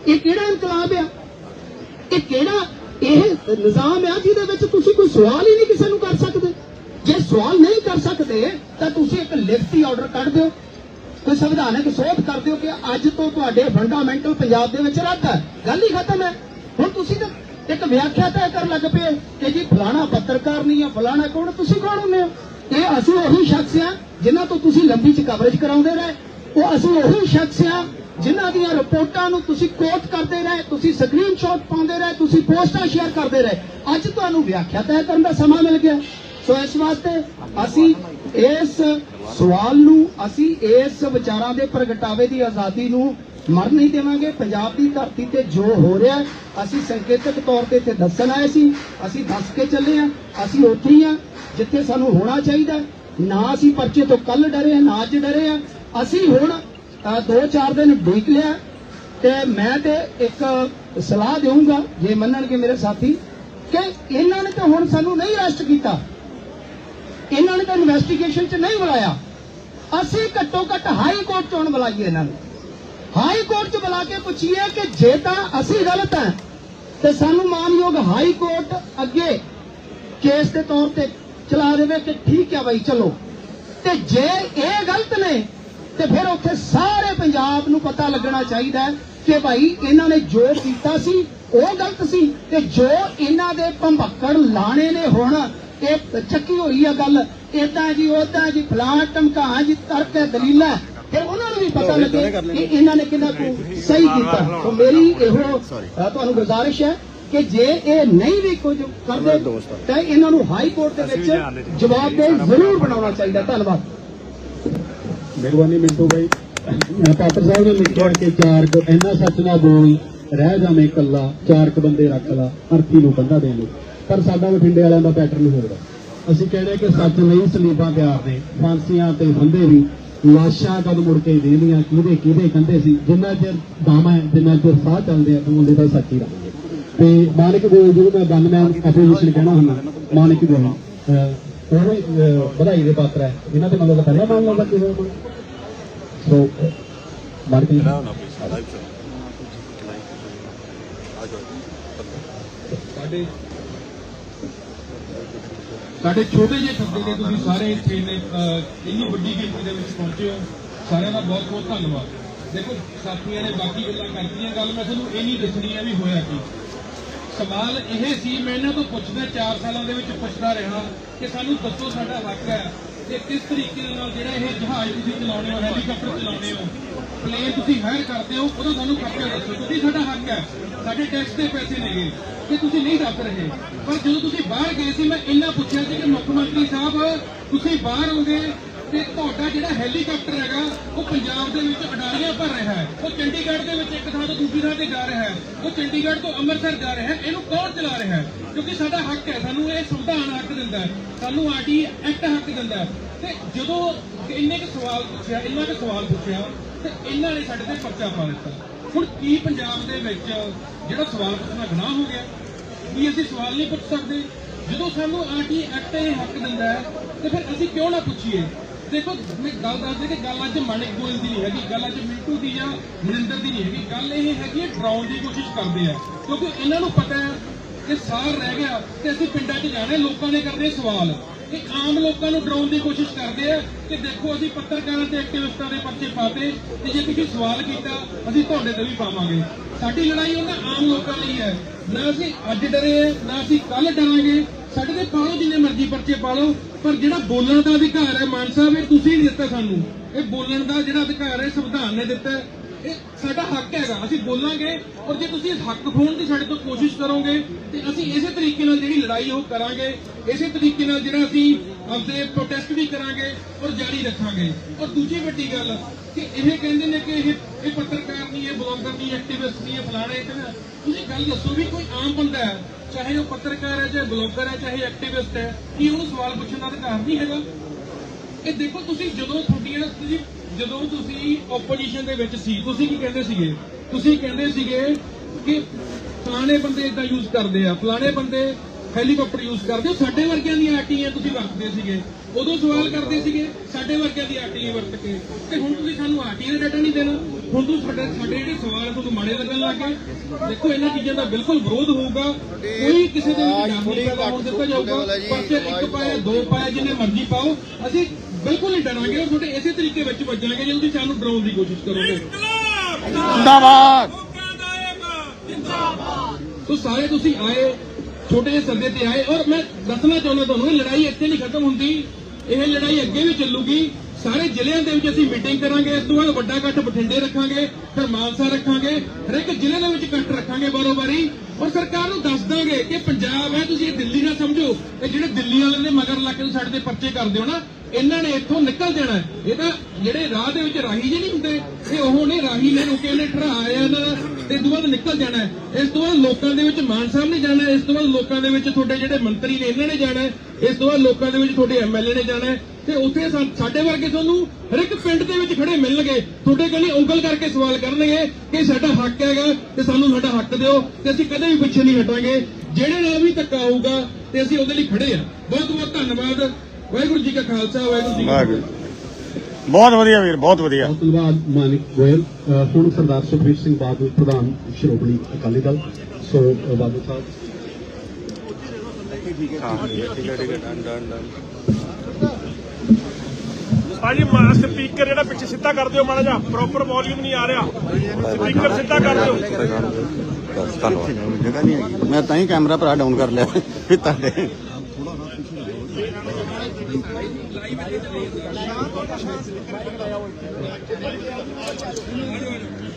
ਇਹ ਕਿਹੜਾ ਇਨਕਲਾਬ ਆ? ਇਹ ਕਿਹੜਾ, ਇਹ ਨਿਜ਼ਾਮ ਆ ਜਿਹਦੇ ਵਿੱਚ ਤੁਸੀਂ ਕੋਈ ਸਵਾਲ ਹੀ ਨਹੀਂ ਕਿਸੇ ਨੂੰ ਕਰ ਸਕਦੇ? ਜੇ ਸਵਾਲ ਨਹੀਂ ਕਰ ਸਕਦੇ, ਤਾਂ ਤੁਸੀਂ ਇੱਕ ਲਿਖਤੀ ਆਰਡਰ ਕੱਢ ਦਿਓ। ਕੋਈ ਸੰਵਿਧਾਨਕ ਸੋਧ ਕਰ ਦਿਓ ਕਿ ਅੱਜ ਤੋਂ ਤੁਹਾਡੇ ਫੰਡਾਮੈਂਟਲ ਪੰਜਾਬ ਦੇ ਵਿੱਚ ਰੱਦ ਹੈ ਗੱਲ ਹੀ ਖਤਮ ਹੈ। ਹੁਣ ਤੁਸੀਂ ਤਾਂ ਇੱਕ ਵਿਆਖਿਆ ਤੈਅ ਕਰਨ ਲੱਗ ਪਏ ਕਿ ਜੀ ਫਲਾਣਾ ਪੱਤਰਕਾਰ ਨਹੀਂ ਆ, ਫਲਾਣਾ ਕੌਣ ਤੁਸੀਂ ਕੌਣ ਹੁੰਦੇ ਹੋ? ਇਹ ਅਸੀਂ ਉਹੀ ਸ਼ਖਸ ਆ ਜਿਨ੍ਹਾਂ ਤੋਂ ਤੁਸੀਂ ਲੰਬੀ ਚ ਕਵਰੇਜ ਕਰਾਉਂਦੇ ਰਹੇ। ਉਹ ਅਸੀਂ ਉਹੀ ਸ਼ਖਸ ਆ ਜਿਨ੍ਹਾਂ ਦੀਆਂ ਰਿਪੋਰਟਾਂ ਨੂੰ ਤੁਸੀਂ ਕੋਟ ਕਰਦੇ ਰਹੇ, ਤੁਸੀਂ ਸਕਰੀਨਸ਼ਾਟ ਪਾਉਂਦੇ ਰਹੇ, ਤੁਸੀਂ ਪੋਸਟਾਂ ਸ਼ੇਅਰ ਕਰਦੇ ਰਹੇ। ਅੱਜ ਤੁਹਾਨੂੰ ਵਿਆਖਿਆ ਤੈਅ ਕਰਨ ਦਾ ਸਮਾਂ ਮਿਲ ਗਿਆ। ਸੋ ਇਸ ਵਾਸਤੇ ਅਸੀਂ ਇਸ ਸਵਾਲ ਨੂੰ, ਅਸੀਂ ਇਸ ਵਿਚਾਰਾਂ ਦੇ ਪ੍ਰਗਟਾਵੇ ਦੀ ਆਜ਼ਾਦੀ ਨੂੰ ਮਰ ਨਹੀਂ ਦੇਵਾਂਗੇ। ਪੰਜਾਬ ਦੀ ਧਰਤੀ ਤੇ ਜੋ ਹੋ ਰਿਹਾ ਅਸੀਂ ਸੰਕੇਤਕ ਤੌਰ ਤੇ ਇੱਥੇ ਦੱਸਣ ਆਏ ਸੀ। ਅਸੀਂ ਦੱਸ ਕੇ ਚੱਲੇ ਆ ਅਸੀਂ ਉੱਥੇ ਹੀ ਆ ਜਿੱਥੇ ਸਾਨੂੰ ਹੋਣਾ ਚਾਹੀਦਾ। ਨਾ ਅਸੀਂ ਪਰਚੇ ਤੋਂ ਕੱਲ ਡਰੇ ਆ ਨਾ ਅੱਜ ਡਰੇ ਆ ਅਸੀਂ ਹੁਣ ਅ, ਦੋ ਚਾਰ ਦਿਨ ਦੇਖ ਲਿਆ। ਤੇ ਮੈਂ ਤੇ ਇੱਕ ਸਲਾਹ ਦੇਵਾਂਗਾ ਜੇ ਮੰਨਣਗੇ ਮੇਰੇ ਸਾਥੀ ਕਿ ਇਹਨਾਂ ਨੇ ਤਾਂ ਹੁਣ ਸਾਨੂੰ ਨਹੀਂ ਅਰੈਸਟ ਕੀਤਾ। ਇਹਨਾਂ ਨੇ ਤਾਂ ਇਨਵੈਸਟੀਗੇਸ਼ਨ 'ਚ ਨਹੀਂ ਬੁਲਾਇਆ। ਅਸੀਂ ਘੱਟੋ ਘੱਟ ਹਾਈ ਕੋਰਟ ਚੋਂ ਬੁਲਾਈਏ ਇਹਨਾਂ ਨੂੰ। ਹਾਈ ਕੋਰਟ ਚ ਬੁਲਾ ਕੇ ਪੁੱਛੀਏ ਕਿ ਜੇ ਤਾਂ ਅਸੀਂ ਗਲਤ ਹੈ, ਤੇ ਸਾਨੂੰ ਮਾਨਯੋਗ ਹਾਈ ਕੋਰਟ ਅੱਗੇ ਕੇਸ ਦੇ ਤੌਰ ਤੇ ਚਲਾ ਦੇਵੇ ਕਿ ਠੀਕ ਹੈ ਬਾਈ, ਚਲੋ। ਤੇ ਜੇ ਇਹ ਗਲਤ ਨੇ, ਤੇ ਫਿਰ ਉੱਥੇ ਸਾਰੇ ਪੰਜਾਬ ਨੂੰ ਪਤਾ ਲੱਗਣਾ ਚਾਹੀਦਾ ਕਿ ਭਾਈ ਇਹਨਾਂ ਨੇ ਜੋ ਕੀਤਾ ਸੀ, ਉਹ ਗਲਤ ਸੀ, ਤੇ ਜੋ ਇਹਨਾਂ ਦੇ ਭੰਬੱਕੜ ਲਾਣੇ ਨੇ ਹੁਣ, ਇਹ ਚੱਕੀ ਹੋਈ ਆ ਗੱਲ। ਇਦਾਂ ਜੀ ਉਦਾਂ ਜੀ ਫਲਾਂ ਟਮਕਾ ਜੀ ਤਰਕ ਹੈ ਦਲੀਲਾਂ। ਫਿਰ ਉਹਨਾਂ ਨੂੰ ਵੀ ਪਤਾ ਲੱਗੇ ਕਿ ਇਹਨਾਂ ਨੇ ਕਿੰਨਾ ਕੁ ਸਹੀ ਕੀਤਾ। ਸੋ ਮੇਰੀ ਇਹੋ ਤੁਹਾਨੂੰ ਗੁਜ਼ਾਰਿਸ਼ ਹੈ ਕਿ ਜੇ ਇਹ ਨਹੀਂ ਵੀ ਕੁਝ ਕਰਦੇ ਤਾਂ ਇਹਨਾਂ ਨੂੰ ਹਾਈ ਕੋਰਟ ਦੇ ਵਿੱਚ ਜਵਾਬ ਦੇ ਜ਼ਰੂਰ ਬਣਾਉਣਾ ਚਾਹੀਦਾ। ਧੰਨਵਾਦ। ਮਿਹਰਬਾਨੀ ਮਿੰਟੂ ਭਾਈ ਪਾਤਰ ਸਾਹਿਬ ਨੇ ਲਿਖਿਆ ਕਿ ਚਾਰ ਕੁ ਇੰਨਾ ਸੱਚ ਨਾ ਬੋਲ ਰਹਿ ਜਾਵੇਂ ਇਕੱਲਾ ਚਾਰ ਕੁ ਬੰਦੇ ਰੱਖ ਲਾ ਅਰਥੀ ਨੂੰ ਬੰਦਾ ਦੇ ਪਰ ਸਾਡਾ ਬਠਿੰਡੇ ਵਾਲਿਆਂ ਦਾ ਪੈਟਰਨ ਹੋਊਗਾ ਅਸੀਂ ਕਹਿੰਦੇ ਕਿ ਸੱਚ ਲਈ ਸਲੀਬਾਂ ਤਿਆਰ ਨੇ ਫਾਂਸੀਆਂ ਤੇ ਬੰਦੇ ਵੀ ਲਾਸ਼ਾਂ ਕਦ ਮੁੜ ਕੇ ਦੇਣੀਆਂ ਕਿਹਦੇ ਕਿਹਦੇ ਕੰਦੇ ਸੀ ਜਿੰਨਾ ਚਿਰ ਦਮ ਹੈ ਜਿੰਨਾ ਚਿਰ ਸਾਹ ਚੱਲਦੇ ਆ ਉਹਦੇ ਤਾਂ ਸੱਚ ਹੀ ਤੇ ਮਾਨਿਕ ਗੋਲ ਜਿਹਨੂੰ ਮੈਂ ਗਨਮੈਨ ਐਪੋਜੀਸ਼ਨ ਕਹਿਣਾ ਹੁੰਦਾ ਮਾਨਿਕ ਗੋਲ ਉਹ ਵੀ, ਵਧਾਈ ਦੇ ਪਾਤਰ ਹੈ ਇਹਨਾਂ ਤੇ ਮਤਲਬ ਪਹਿਲਾ ਮਾਮਲਾ ਦਾ ਕੀ ਹੋਇਆ ਸੋ ਮਾਰਕੀ ਸਾਡੇ ਸਾਡੇ ਛੋਟੇ ਜਿਹੇ ਖੱਬੇ ਦੇ ਤੁਸੀਂ ਸਾਰੇ ਇੱਥੇ ਇੰਨੀ ਵੱਡੀ ਗਿਣਤੀ ਦੇ ਵਿੱਚ ਪਹੁੰਚੇ ਹੋ। ਸਾਰਿਆਂ ਦਾ ਬਹੁਤ ਬਹੁਤ ਧੰਨਵਾਦ। ਦੇਖੋ, ਸਾਥੀਆਂ ਨੇ ਬਾਕੀ ਗੱਲਾਂ ਕਰਤੀਆਂ, ਗੱਲ ਮੈਂ ਤੁਹਾਨੂੰ ਇਹ ਨਹੀਂ ਦੱਸਣੀ ਹੈ ਵੀ ਹੋਇਆ ਕੀ। ਸਵਾਲ ਇਹ ਸੀ, ਮੈਂ ਇਹਨਾਂ ਤੋਂ ਪੁੱਛਦਾ 4 ਸਾਲਾਂ ਦੇ ਵਿੱਚ ਪੁੱਛਦਾ ਰਿਹਾ ਕਿ ਸਾਨੂੰ ਦੱਸੋ ਸਾਡਾ ਹੱਕ ਹੈ ਤੇ ਕਿਸ ਤਰੀਕੇ ਦੇ ਨਾਲ ਜਿਹੜਾ ਇਹ ਜਹਾਜ਼ ਤੁਸੀਂ ਚਲਾਉਂਦੇ ਹੋ, ਹੈਲੀਕਾਪਟਰ ਚਲਾਉਂਦੇ ਹੋ, ਪਲੇਨ ਤੁਸੀਂ ਹਾਇਰ ਕਰਦੇ ਹੋ, ਉਹਦਾ ਸਾਨੂੰ ਖਰਚਾ ਦੱਸੋ। ਕਿਉਂਕਿ ਸਾਡਾ ਹੱਕ ਹੈ, ਸਾਡੇ ਟੈਕਸ ਦੇ ਪੈਸੇ ਨੇਗੇ। ਕਿ ਤੁਸੀਂ ਨਹੀਂ ਦੱਸ ਰਹੇ ਪਰ ਜਦੋਂ ਤੁਸੀਂ ਬਾਹਰ ਗਏ ਸੀ, ਮੈਂ ਇੰਨਾ ਪੁੱਛਿਆ ਸੀ ਕਿ ਮੁੱਖ ਮੰਤਰੀ ਸਾਹਿਬ, ਤੁਸੀਂ ਬਾਹਰ ਹੋਗੇ ਤੇ ਤੁਹਾਡਾ ਜਿਹੜਾ ਹੈਲੀਕਾਪਟਰ ਹੈਗਾ, ਉਹ ਪੰਜਾਬ ਦੇ ਵਿੱਚ ਅਡਾਰੀਆਂ ਭਰ ਰਿਹਾ ਹੈ। ਉਹ ਚੰਡੀਗੜ੍ਹ ਦੇ ਵਿੱਚ ਇੱਕ ਥਾਂ ਤੋਂ ਦੂਜੀ ਥਾਂ ਤੇ ਜਾ ਰਿਹਾ ਹੈ। ਉਹ ਚੰਡੀਗੜ੍ਹ ਤੋਂ ਅੰਮ੍ਰਿਤਸਰ ਜਾ ਰਿਹਾ ਹੈ। ਇਹਨੂੰ ਕੌਣ ਚਲਾ ਰਿਹਾ ਹੈ? ਕਿਉਂਕਿ ਸਾਡਾ ਹੱਕ ਹੈ, ਸਾਨੂੰ ਇਹ ਸੰਵਿਧਾਨ ਹੱਕ ਦਿੰਦਾ ਹੈ। ਸਾਨੂੰ ਆਰਟੀ ਐਕਟ ਹੱਕ ਦਿੰਦਾ ਹੈ। ਤੇ ਜਦੋਂ ਇੰਨੇ ਕੁ ਸਵਾਲ ਪੁੱਛਿਆ, ਇੰਨਾ ਕੁ ਸਵਾਲ ਪੁੱਛਿਆ, ਤੇ ਇਹਨਾਂ ਨੇ ਸਾਡੇ ਤੇ ਪਰਚਾ ਪਾ ਦਿੱਤਾ। ਹੁਣ ਕੀ ਪੰਜਾਬ ਦੇ ਵਿੱਚ ਜਿਹੜਾ ਸਵਾਲ ਪੁੱਛਣਾ ਗੁਨਾਹ ਹੋ ਗਿਆ? ਕੀ ਅਸੀਂ ਸਵਾਲ ਨਹੀਂ ਪੁੱਛ ਸਕਦੇ। ਜਦੋਂ ਸਾਨੂੰ ਆਰਟੀ ਐਕਟ ਇਹ ਹੱਕ ਦਿੰਦਾ ਹੈ, ਤੇ ਫਿਰ ਅਸੀਂ ਕਿਉਂ ਨਾ ਪੁੱਛੀਏ? ਦੇਖੋ, ਮੈਂ ਗੱਲ ਦੱਸਦੇ ਕਿ ਗੱਲ ਅੱਜ ਮਾਨਿਕ ਗੋਇਲ ਦੀ ਨਹੀਂ ਹੈਗੀ, ਗੱਲ ਅੱਜ ਮਿੰਟੂ ਦੀ ਜਾਂ ਮਨਿੰਦਰ ਦੀ ਨਹੀਂ ਹੈਗੀ। ਗੱਲ ਇਹ ਹੈਗੀ ਹੈ ਡਰਾਉਣ ਦੀ ਕੋਸ਼ਿਸ਼ ਕਰਦੇ ਆ। ਕਿਉਂਕਿ ਇਹਨਾਂ ਨੂੰ ਪਤਾ ਹੈ ਕਿ ਸਾਲ ਰਹਿ ਗਿਆ ਤੇ ਅਸੀਂ ਪਿੰਡਾਂ 'ਚ ਜਾਣਾ ਲੋਕਾਂ ਨੇ ਕਰਦੇ ਸਵਾਲ। ਇਹ ਆਮ ਲੋਕਾਂ ਨੂੰ ਡਰਾਉਣ ਦੀ ਕੋਸ਼ਿਸ਼ ਕਰਦੇ ਆ ਕਿ ਦੇਖੋ, ਅਸੀਂ ਪੱਤਰਕਾਰਾਂ ਤੇ ਐਕਟਿਵਿਸਟਾਂ ਦੇ ਪਰਚੇ ਪਾਤੇ ਤੇ ਜੇ ਤੁਸੀਂ ਸਵਾਲ ਕੀਤਾ, ਅਸੀਂ ਤੁਹਾਡੇ ਤੇ ਵੀ ਪਾਵਾਂਗੇ। ਸਾਡੀ ਲੜਾਈ ਉਹਨਾਂ ਆਮ ਲੋਕਾਂ ਲਈ ਹੈ। ਨਾ ਅਸੀਂ ਅੱਜ ਡਰੇ ਨਾ ਅਸੀਂ ਕੱਲ ਡਰਾਂਗੇ। ਸਾਡੇ ਤੇ ਪਾਲੋ ਜਿੰਨੇ ਮਰਜ਼ੀ ਪਰਚੇ ਪਾਲੋ ਪਰ ਜਿਹੜਾ ਬੋਲਣ ਦਾ ਅਧਿਕਾਰ ਹੈ, ਮਾਨ ਸਾਹਿਬ, ਇਹ ਤੁਸੀਂ ਨਹੀਂ ਦਿੱਤਾ ਸਾਨੂੰ। ਇਹ ਬੋਲਣ ਦਾ ਜਿਹੜਾ ਅਧਿਕਾਰ ਹੈ, ਸੰਵਿਧਾਨ ਨੇ ਦਿੱਤਾ ਇਹ ਸਾਡਾ ਹੱਕ ਹੈਗਾ, ਅਸੀਂ ਬੋਲਾਂਗੇ ਔਰ ਜੇ ਤੁਸੀਂ ਹੱਕ ਖੋਣ ਦੀ ਸਾਡੇ ਤੋਂ ਕੋਸ਼ਿਸ਼ ਕਰੋਗੇ, ਤੇ ਅਸੀਂ ਇਸੇ ਤਰੀਕੇ ਨਾਲ ਜਿਹੜੀ ਲੜਾਈ ਉਹ ਕਰਾਂਗੇ, ਇਸੇ ਤਰੀਕੇ ਨਾਲ ਜਿਹੜਾ ਅਸੀਂ ਆਪਦੇ ਪ੍ਰੋਟੈਸਟ ਵੀ ਕਰਾਂਗੇ ਔਰ ਜਾਰੀ ਰੱਖਾਂਗੇ। ਔਰ ਦੂਜੀ ਵੱਡੀ ਗੱਲ ਕਿ ਇਹ ਕਹਿੰਦੇ ਨੇ ਕਿ ਇਹ ਇਹ ਪੱਤਰਕਾਰ ਨਹੀਂ, ਇਹ ਬਲੌਗਰ ਨਹੀਂ ਐਕਟਿਵਿਸਟ ਨਹੀਂ, ਇਹ ਫਲਾਣਾ ਤੇ ਤੁਸੀਂ ਗੱਲ ਦੱਸੋ ਵੀ ਕੋਈ ਆਮ ਬੰਦਾ ਹੈ, ਚਾਹੇ ਉਹ ਪੱਤਰਕਾਰ ਹੈ ਚਾਹੇ ਬਲੌਗਰ ਹੈ, ਚਾਹੇ ਐਕਟਿਵਿਸਟ ਹੈ, ਕੀ ਉਹਨੂੰ ਸਵਾਲ ਪੁੱਛਣ ਦਾ ਅਧਿਕਾਰ ਨਹੀਂ ਹੈਗਾ? ਇਹ ਦੇਖੋ ਤੁਸੀਂ ਜਦੋਂ ਤੁਹਾਡੀਆਂ ਤੁਸੀਂ ਜਦੋਂ ਤੁਸੀਂ ਆਪੋਜੀਸ਼ਨ ਦੇ ਵਿੱਚ ਸੀ ਤੁਸੀਂ ਕੀ ਕਹਿੰਦੇ ਸੀਗੇ? ਤੁਸੀਂ ਕਹਿੰਦੇ ਸੀਗੇ ਕਿ ਫਲਾਣੇ ਬੰਦੇ ਇਦਾਂ ਯੂਜ਼ ਕਰਦੇ ਆ ਫਲਾਣੇ ਬੰਦੇ ਹੈਲੀਕਾਪਟਰ ਯੂਜ਼ ਕਰਦੇ ਸਾਡੇ ਵਰਗਿਆਂ ਦੀਆਂ ਆਰਟੀਆਂ ਤੁਸੀਂ ਵਰਤਦੇ ਸੀਗੇ। ਉਦੋਂ ਸਵਾਲ ਕਰਦੇ ਸੀਗੇ ਸਾਡੇ ਵਰਗਿਆਂ ਦੀ ਆਰਟੀ ਵਰਤ ਕੇ। ਤੇ ਹੁਣ ਤੁਸੀਂ ਸਾਨੂੰ ਆਰਟੀ ਦਾ ਡਾਟਾ ਨਹੀਂ ਦੇਣਾ। ਹੁਣ ਤੁਸੀਂ ਸਾਡੇ ਸਾਡੇ ਜਿਹੜੇ ਸਵਾਲ ਤੁਹਾਨੂੰ ਮਾੜੇ ਲੱਗਣ ਲੱਗ ਗਏ। ਦੇਖੋ ਇਹਨਾਂ ਚੀਜ਼ਾਂ ਦਾ ਬਿਲਕੁਲ ਵਿਰੋਧ ਹੋਊਗਾ। ਕੋਈ ਕਿਸੇ ਦੇ ਵਿੱਚ ਡਰ ਨਹੀਂ ਪੈਦਾ ਹੋਣ ਦਿੱਤਾ ਜਾਊਗਾ। ਪਰ ਇੱਕ ਪਾਇਆ ਦੋ ਪਾਇਆ ਜਿੰਨੇ ਮਰਜ਼ੀ ਪਾਓ। ਅਸੀਂ ਬਿਲਕੁਲ ਨਹੀਂ ਡਰਾਂਗੇ ਔਰ ਤੁਹਾਡੇ ਇਸੇ ਤਰੀਕੇ ਵਿੱਚ ਵੱਜਾਂਗੇ ਜੇ ਤੁਸੀਂ ਸਾਨੂੰ ਡਰਾਉਣ ਦੀ ਕੋਸ਼ਿਸ਼ ਕਰੋਗੇ। ਜਿੰਦਾਬਾਦ! ਸੋ ਸਾਰੇ ਤੁਸੀਂ ਆਏ ਛੋਟੇ ਜਿਹੇ ਸੱਦੇ ਤੇ ਆਏ ਔਰ ਮੈਂ ਦੱਸਣਾ ਚਾਹੁੰਦਾ ਤੁਹਾਨੂੰ ਲੜਾਈ ਇੱਥੇ ਨਹੀਂ ਖਤਮ ਹੁੰਦੀ ਇਹ ਲੜਾਈ ਅੱਗੇ ਵੀ ਚੱਲੂਗੀ। ਸਾਰੇ ਜ਼ਿਲ੍ਹਿਆਂ ਦੇ ਵਿੱਚ ਅਸੀਂ ਮੀਟਿੰਗ ਕਰਾਂਗੇ ਇਸ ਤੋਂ ਬਾਅਦ ਵੱਡਾ ਇਕੱਠ ਬਠਿੰਡੇ ਰੱਖਾਂਗੇ ਫਿਰ ਮਾਨਸਾ ਰੱਖਾਂਗੇ ਹਰੇਕ ਜ਼ਿਲ੍ਹੇ ਦੇ ਵਿੱਚ ਇਕੱਠ ਰੱਖਾਂਗੇ ਬਾਰੋ ਬਾਰੀ ਔਰ ਸਰਕਾਰ ਨੂੰ ਦੱਸ ਦਾਂਗੇ ਕਿ ਪੰਜਾਬ ਹੈ ਤੁਸੀਂ ਇਹ ਦਿੱਲੀ ਨਾ ਸਮਝੋ ਇਹ ਜਿਹੜੇ ਦਿੱਲੀ ਵਾਲਿਆਂ ਦੇ ਮਗਰ ਲੱਗ ਕੇ ਸਾਡੇ ਤੇ ਪਰਚੇ ਕਰਦੇ ਹੋ ਨਾ ਇਹਨਾਂ ਨੇ ਇੱਥੋਂ ਨਿਕਲ ਜਾਣਾ ਇਹ ਤਾਂ ਜਿਹੜੇ ਰਾਹ ਦੇ ਵਿੱਚ ਰਾਹੀ ਜੇ ਨਹੀਂ ਹੁੰਦੇ, ਇਹ ਉਹ ਨੇ ਰਾਹੀ ਨੇ ਰੁਕੇ ਨੇ ਠਹਰਾਇਆ ਇਹਨਾਂ ਦਾ, ਤੇ ਇਸ ਤੋਂ ਬਾਅਦ ਨਿਕਲ ਜਾਣਾ ਇਸ ਤੋਂ ਬਾਅਦ ਲੋਕਾਂ ਦੇ ਵਿੱਚ ਮਾਨ ਸਾਹਿਬ ਨੇ ਜਾਣਾ ਇਸ ਤੋਂ ਬਾਅਦ ਲੋਕਾਂ ਦੇ ਵਿੱਚ ਤੁਹਾਡੇ ਜਿਹੜੇ ਮੰਤਰੀ ਨੇ, ਇਹਨਾਂ ਨੇ ਜਾਣਾ ਇਸ ਤੋਂ ਬਾਅਦ ਲੋਕਾਂ ਦੇ ਵਿੱਚ ਤੁਹਾਡੇ ਐਮਐਲਏ ਨੇ ਜਾਣਾ ਤੇ ਉੱਥੇ ਸਾਡੇ ਵਰਗੇ ਤੁਹਾਨੂੰ ਹਰ ਇੱਕ ਪਿੰਡ ਦੇ ਵਿੱਚ ਖੜੇ ਮਿਲਣਗੇ ਤੁਹਾਡੇ ਕਹਿੰਦੇ ਉਂਗਲ ਕਰਕੇ ਸਵਾਲ ਕਰਨਗੇ ਕਿ ਸਾਡਾ ਹੱਕ ਹੈਗਾ ਤੇ ਸਾਨੂੰ ਸਾਡਾ ਹੱਕ ਦਿਓ, ਤੇ ਅਸੀਂ ਕਦੇ ਵੀ ਪਿੱਛੇ ਨਹੀਂ ਹਟਾਂਗੇ। ਜਿਹੜੇ ਨਾਲ ਵੀ ਧੱਕਾ ਆਊਗਾ ਤੇ ਅਸੀਂ ਉਹਦੇ ਲਈ ਖੜੇ ਆ ਬਹੁਤ ਬਹੁਤ ਧੰਨਵਾਦ। ਵਾਹਿਗੁਰੂ ਜੀ ਕਾ ਖਾਲਸਾ ਵਾਹਿਗੁਰੂ ਜੀ ਕੀ ਫਤਿਹ। ਬਹੁਤ ਵਧੀਆ ਵੀਰ ਬਹੁਤ ਵਧੀਆ। ਬਹੁਤ ਧੰਨਵਾਦ ਮਾਨਿਕ ਗੋਇਲ। ਹੁਣ ਸਰਦਾਰ ਸੁਖਬੀਰ ਸਿੰਘ ਬਾਦਲ ਪ੍ਰਧਾਨ ਸ਼੍ਰੋਮਣੀ ਅਕਾਲੀ ਦਲ। ਸੋ ਬਾਦਲ ਸਾਹਿਬ। ਭਾਜੀ ਮਾ ਸਪੀਕਰ ਜਿਹੜਾ ਪਿੱਛੇ ਸਿੱਧਾ ਕਰ ਦਿਓ ਮਾੜਾ ਜਿਹਾ। ਪ੍ਰੋਪਰ ਵੋਲਿਊਮ ਨਹੀਂ ਆ ਰਿਹਾ। ਸਪੀਕਰ ਸਿੱਧਾ ਕਰ ਦਿਓ। ਜਗ੍ਹਾ ਨਹੀਂ ਹੈਗੀ ਮੈਂ ਤਾਂ ਹੀ ਕੈਮਰਾ ਭਰਾ ਡਾਊਨ ਕਰ ਲਿਆ। ਵੀ ਤੁਹਾਡੇ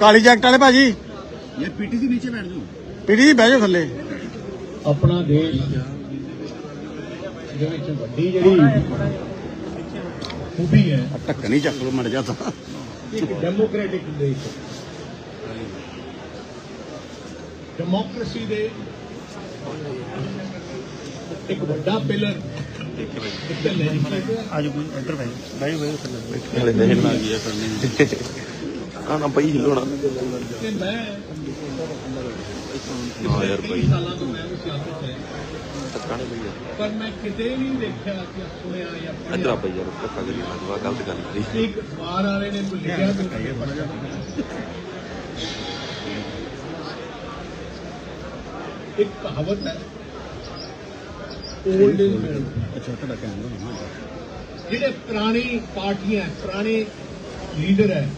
ਕਾਲੀ ਜੈਕਟ ਵਾਲੇ ਭਾਜੀ। ਇਹ ਪੀਟੀਸੀ ਨੀਚੇ ਬੈਠ ਜਾਓ। ਪੀਟੀਸੀ ਬਹਿ ਜਾਓ ਥੱਲੇ। ਆਪਣਾ ਦੇਸ਼ ਦੇ ਵਿੱਚ ਵੱਡੀ ਜਿਹੜੀ ਖੂਬੀ ਹੈ ਢੱਕਣ ਹੀ ਚੱਕ ਲੋ ਮੜ ਜਾ ਤਾਂ। ਇੱਕ ਡੈਮੋਕ੍ਰੈਟਿਕ ਦੇਸ਼ ਡੈਮੋਕ੍ਰੇਸੀ ਦੇ ਇੱਕ ਵੱਡਾ ਪਿਲਰ ਅੱਜ ਕੋਈ ਇੱਧਰ ਭਾਈ। ਭਾਈ ਭਾਈ ਹਲੇ ਦੇਖ ਲਾ ਗਿਆ ਕਰਨੀ? ਆ ਨਾ ਭਾਈ ਹਿੱਲੋਣਾ ਤੇ ਮੈਂ ਹਾਂ ਯਾਰ ਭਾਈ ਸਾਲਾਂ ਤੋਂ ਮੈਂ ਵੀ ਸਿਆਸਤ ਹੈ ਧੱਕਾਣੇ ਭਾਈ ਯਾਰ। ਪਰ ਮੈਂ ਕਿਤੇ ਨਹੀਂ ਦੇਖਿਆ ਕਿ ਸੁਣਿਆ ਜਾਂ ਇੱਧਰ ਆ ਪੜ੍ਹਿਆ ਭਾਈ ਯਾਰ ਧੱਕਾ ਕਰੀ ਨਾ ਗਲਤ ਗੱਲ ਕਰੀ। ਕਿ ਇੱਕ ਅਖਬਾਰ ਵਾਲੇ ਨੇ ਕੋਈ ਲਿਖਿਆ ਤੇ ਉੱਤੇ ਪੜ੍ਹਿਆ ਇੱਕ ਕਹਾਵਤ ਹੈ। 올ਡ ਇਜ਼ ਗੋਲਡ ਅੱਛਾ ਤੁਹਾਡਾ ਕੈਮਰਾ ਜਿਹੜੇ ਪੁਰਾਣੀ ਪਾਰਟੀਆਂ ਪੁਰਾਣੇ ਲੀਡਰ ਹੈ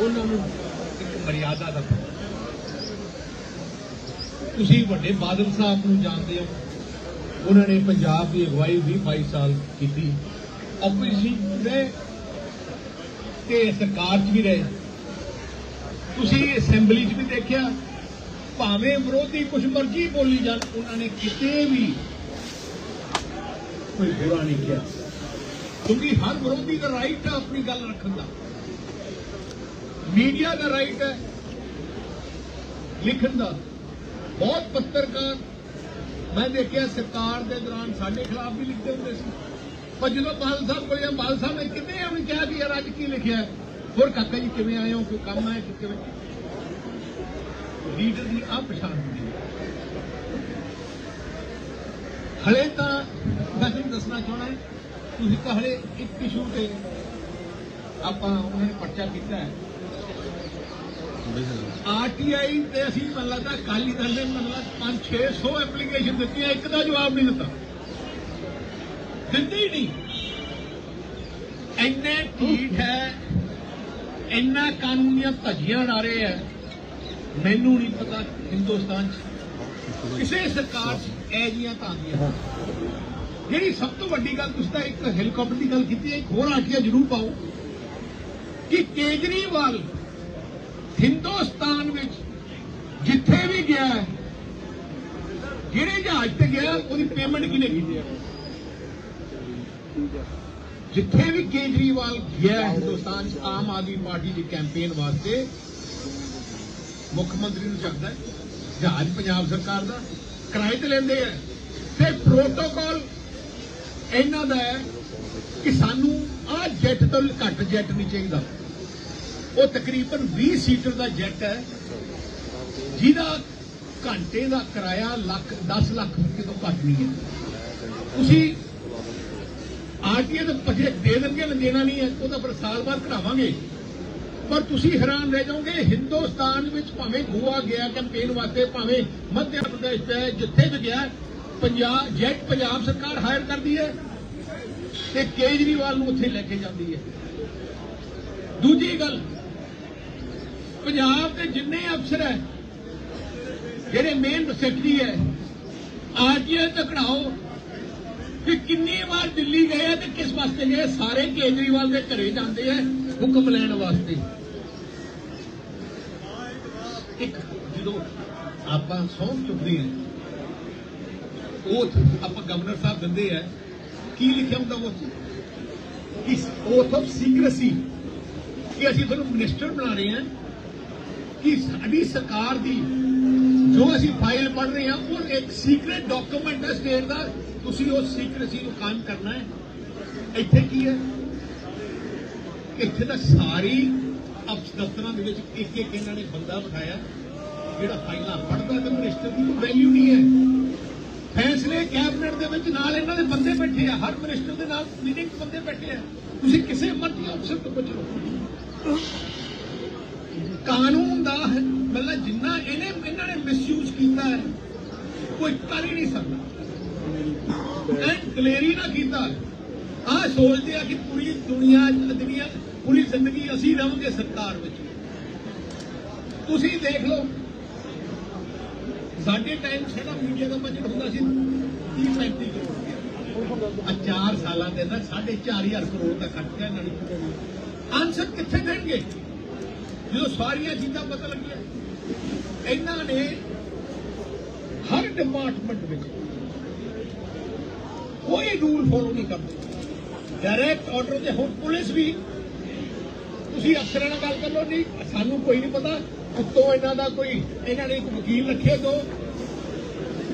ਉਹਨਾਂ ਨੂੰ ਇੱਕ ਮਰਿਆਦਾ ਦਾ ਤੁਸੀਂ ਵੱਡੇ ਬਾਦਲ ਸਾਹਿਬ ਨੂੰ ਜਾਣਦੇ ਹੋ। ਉਹਨਾਂ ਨੇ ਪੰਜਾਬ ਦੀ ਅਗਵਾਈ ਵੀ 22 ਸਾਲ ਕੀਤੀ। ਆਪੋਜੀਸ਼ਨ ਰਹੇ ਤੇ ਸਰਕਾਰ 'ਚ ਵੀ ਰਹੇ। ਤੁਸੀਂ ਅਸੈਂਬਲੀ 'ਚ ਵੀ ਦੇਖਿਆ, ਭਾਵੇਂ ਵਿਰੋਧੀ ਕੁਝ ਮਰਜ਼ੀ ਬੋਲੀ ਜਾਣ, ਉਹਨਾਂ ਨੇ ਕਿਤੇ ਵੀ ਕੋਈ ਬੁਰਾ ਨਹੀਂ ਕਿਹਾ। ਕਿਉਂਕਿ ਹਰ ਵਿਰੋਧੀ ਦਾ ਰਾਈਟ ਆ ਆਪਣੀ ਗੱਲ ਰੱਖਣ ਦਾ। ਮੀਡੀਆ ਦਾ ਰਾਈਟ ਹੈ। ਲਿਖਣ ਦਾ। ਬਹੁਤ ਪੱਤਰਕਾਰ, ਮੈਂ ਦੇਖਿਆ ਸਰਕਾਰ ਦੇ ਦੌਰਾਨ ਸਾਡੇ ਖਿਲਾਫ ਵੀ ਲਿਖਦੇ ਹੁੰਦੇ ਸੀ। ਪਰ ਜਦੋਂ ਬਾਲ ਸਾਹਿਬ ਕੋਲ ਜਾਂ ਬਾਲ ਸਾਹਿਬ ਨੇ ਕਿਤੇ ਉਹਨੇ ਕਿਹਾ ਵੀ ਯਾਰ ਅੱਜ ਕੀ ਲਿਖਿਆ ਹੋਰ ਕਾਕਾ ਜੀ ਕਿਵੇਂ ਆਏ ਹੋ? ਕੋਈ ਕੰਮ ਹੈ ਕਿਵੇਂ? ਲੀਡਰ ਦੀ ਆ ਪਛਾਣ ਹੁੰਦੀ ਹੈ। ਹਲੇ ਤਾਂ ਮੈਂ ਤੁਹਾਨੂੰ ਦੱਸਣਾ ਚਾਹਣਾ ਤੁਸੀਂ ਤਾਂ ਹਲੇ ਇੱਕ ਇਸ਼ੂ ਤੇ ਆਪਾਂ ਉਹਨਾਂ ਨੇ ਪਰਚਾ ਕੀਤਾ ਹੈ। ਆਰਟੀਆਈ ਤੇ ਅਸੀਂ ਮੰਨ ਲੱਗਦਾ ਕਾਲੀ ਦਲ ਨੇ ਮੈਨੂੰ ਲੱਗਦਾ 5-600 ਐਪਲੀਕੇਸ਼ਨ ਦਿੱਤੀਆਂ, ਇੱਕ ਦਾ ਜਵਾਬ ਨਹੀਂ ਦਿੱਤਾ। ਦਿੰਦੇ ਹੀ ਨਹੀਂ। ਇੰਨੇ ਢੀਠ ਹੈ, ਇੰਨਾ ਕਾਨੂੰਨੀਆਂ ਧੱਜੀਆਂ ਉਡਾ ਹੈ, ਮੈਨੂੰ ਨਹੀਂ ਪਤਾ ਹਿੰਦੁਸਤਾਨ 'ਚ ਕਿਸੇ ਸਰਕਾਰ 'ਚ ਇਹ ਜੀਆਂ ਤਾਂ ਜਿਹੜੀ ਸਭ ਤੋਂ ਵੱਡੀ ਗੱਲ, ਤੁਸੀਂ ਤਾਂ ਇੱਕ ਹੈਲੀਕਾਪਟਰ ਦੀ ਗੱਲ ਕੀਤੀ ਹੈ, ਇੱਕ ਹੋਰ ਆਟੀਆ ਜ਼ਰੂਰ ਪਾਓ ਕਿ ਕੇਜਰੀਵਾਲ ਹਿੰਦੁਸਤਾਨ ਵਿੱਚ ਜਿੱਥੇ ਵੀ ਗਿਆ ਜਿਹੜੇ ਜਹਾਜ਼ ਤੇ ਗਿਆ, ਉਹਦੀ ਪੇਮੈਂਟ ਕਿਹਨੇ ਕੀਤੀ ਜਿੱਥੇ ਵੀ ਕੇਜਰੀਵਾਲ ਗਿਆ ਹਿੰਦੁਸਤਾਨ 'ਚ ਆਮ ਆਦਮੀ ਪਾਰਟੀ ਦੀ ਕੈਂਪੇਨ ਵਾਸਤੇ, ਮੁੱਖ ਮੰਤਰੀ ਨੂੰ ਚੱਕਦਾ ਹੈ, ਜਹਾਜ਼ ਪੰਜਾਬ ਸਰਕਾਰ ਦਾ, ਕਿਰਾਏ ਤੇ ਲੈਂਦੇ ਆ ਤੇ ਪ੍ਰੋਟੋਕਾਲ ਇਹਨਾਂ ਦਾ ਹੈ ਕਿ ਸਾਨੂੰ ਆਹ ਜੈਟ ਤੋਂ ਘੱਟ ਜੈਟ ਨਹੀਂ ਚਾਹੀਦਾ। ਉਹ ਤਕਰੀਬਨ 20 ਸੀਟਰ ਦਾ ਜੈਟ ਹੈ, ਜਿਹਦਾ ਘੰਟੇ ਦਾ ਕਿਰਾਇਆ ਲੱਖ 10 ਲੱਖ ਰੁਪਏ ਤੋਂ ਘੱਟ ਨਹੀਂ ਹੈ। ਤੁਸੀਂ ਆਰਟੀਏ ਤਾਂ ਪਜੇ ਦੇ ਦੇਣਗੇ ਨਾ ਦੇਣਾ ਨਹੀਂ ਹੈ ਉਹ ਤਾਂ ਸਾਲ ਬਾਅਦ ਕਢਾਵਾਂਗੇ। ਪਰ ਤੁਸੀਂ ਹੈਰਾਨ ਰਹਿ ਜਾਓਗੇ, ਹਿੰਦੁਸਤਾਨ ਵਿੱਚ ਭਾਵੇਂ ਗੋਆ ਗਿਆ, ਕੈਂਪੇਨ ਵਾਸਤੇ ਭਾਵੇਂ ਮੱਧ ਪ੍ਰਦੇਸ਼ ਤੇ ਜਿੱਥੇ ਵੀ ਗਿਆ, ਪੰਜਾਬ, ਜੈਟ ਪੰਜਾਬ ਸਰਕਾਰ ਹਾਇਰ ਕਰਦੀ ਹੈ ਤੇ ਕੇਜਰੀਵਾਲ ਨੂੰ ਉੱਥੇ ਲੈ ਕੇ ਜਾਂਦੀ ਹੈ। ਦੂਜੀ ਗੱਲ ਪੰਜਾਬ ਦੇ ਜਿੰਨੇ ਅਫਸਰ ਹੈ, ਜਿਹੜੇ ਮੇਨ ਸੈਕਟਰੀ ਹੈ ਆਰਟੀਆਈ ਤੱਕ ਕਢਾਓ ਕਿ ਕਿੰਨੀ ਵਾਰ ਦਿੱਲੀ ਗਏ ਆ ਤੇ ਕਿਸ ਵਾਸਤੇ ਗਏ ਸਾਰੇ ਕੇਜਰੀਵਾਲ ਦੇ ਘਰੇ ਜਾਂਦੇ ਆ ਹੁਕਮ ਲੈਣ ਵਾਸਤੇ ਇੱਕ, ਜਦੋਂ ਆਪਾਂ ਸੌਂ ਚੁੱਕਦੇ ਆ ਉਹ ਆਪਾਂ ਗਵਰਨਰ ਸਾਹਿਬ ਦਿੰਦੇ ਆ, ਕੀ ਲਿਖਿਆ ਹੁੰਦਾ ਉਹ 'ਚ? ਕਿ oath of ਕਿ ਅਸੀਂ ਤੁਹਾਨੂੰ ਮਿਨਿਸਟਰ ਬਣਾ ਰਹੇ ਹਾਂ ਕਿ ਸਾਡੀ ਸਰਕਾਰ ਦੀ ਜੋ ਅਸੀਂ ਫਾਈਲ ਪੜ੍ਹ ਰਹੇ ਹਾਂ, ਉਹ ਇੱਕ ਸੀਕ੍ਰੇਟ ਡਾਕੂਮੈਂਟ ਹੈ ਸਟੇਟ ਦਾ। ਤੁਸੀਂ ਉਹ ਸੀਕ੍ਰੇਸੀ ਨੂੰ ਕਾਇਮ ਕਰਨਾ ਹੈ। ਇੱਥੇ ਕੀ ਹੈ? ਇੱਥੇ ਤਾਂ ਸਾਰੀ ਅਫਸ ਦਫ਼ਤਰਾਂ ਦੇ ਵਿੱਚ ਇੱਕ ਇੱਕ ਇਹਨਾਂ ਨੇ ਬੰਦਾ ਬਿਠਾਇਆ, ਜਿਹੜਾ ਫਾਈਲਾਂ ਪੜ੍ਹਦਾ ਤੇ ਮਿਨਿਸਟਰ ਦੀ ਵੈਲਿਊ ਨਹੀਂ ਹੈ। ਫੈਸਲੇ ਕੈਬਨਿਟ ਦੇ ਵਿੱਚ ਨਾਲ ਇਹਨਾਂ ਦੇ ਬੰਦੇ ਬੈਠੇ ਆ, ਹਰ ਮਿਨਿਸਟਰ ਦੇ ਨਾਲ ਮੀਟਿੰਗ ਬੰਦੇ ਬੈਠੇ ਆ। ਤੁਸੀਂ ਕਿਸੇ ਮਰਜ਼ੀ ਅਫਸਰ ਤੋਂ ਪੁੱਛ ਲਓ। ਕਾਨੂੰਨ ਦਾ ਮਤਲਬ ਜਿੰਨਾ ਇਹਨੇ ਇਹਨਾਂ ਨੇ ਮਿਸਯੂਜ਼ ਕੀਤਾ ਹੈ। ਕੋਈ ਕਰ ਹੀ ਨਹੀਂ ਸਕਦਾ। ਐਂ ਕਲੇਰੀ ਨਾ ਕੀਤਾ ਆ ਸੋਚਦੇ ਆ ਕਿ ਪੂਰੀ ਦੁਨੀਆ ਜ਼ਿੰਦਗੀ ਪੂਰੀ ਜ਼ਿੰਦਗੀ ਅਸੀਂ ਰਹਾਂਗੇ ਸਰਕਾਰ ਵਿੱਚ। ਤੁਸੀਂ ਦੇਖ ਲਓ। ਸਾਡੇ ਟਾਈਮ ਸਾਡਾ ਮੀਡੀਆ ਦਾ ਬਜਟ ਹੁੰਦਾ ਸੀ 30 35 ਕਰੋੜ ਆ 4 ਸਾਲਾਂ ਦੇ ਅੰਦਰ 4500 ਕਰੋੜ ਦਾ ਖਰਚ ਇਹਨਾਂ ਨੇ ਆਨਸਰ ਕਿੱਥੇ ਦੇਣਗੇ? ਜਦੋਂ ਸਾਰੀਆਂ ਚੀਜ਼ਾਂ ਪਤਾ ਲੱਗੀਆਂ, ਇਹਨਾਂ ਨੇ ਹਰ ਡਿਪਾਰਟਮੈਂਟ ਵਿੱਚ ਕੋਈ ਰੂਲ ਫੋਲੋ ਨਹੀਂ ਕਰਦੇ। ਡਾਇਰੈਕਟ ਆਰਡਰ ਤੇ ਹੁਣ ਪੁਲਿਸ ਵੀ, ਤੁਸੀਂ ਅਫਸਰਾਂ ਨਾਲ ਗੱਲ ਕਰ ਲਓ, ਨਹੀਂ, ਸਾਨੂੰ ਕੋਈ ਨਹੀਂ ਪਤਾ ਉੱਤੋਂ ਇਹਨਾਂ ਦਾ ਕੋਈ, ਇਹਨਾਂ ਨੇ ਇੱਕ ਵਕੀਲ ਰੱਖਿਆ ਦੋ,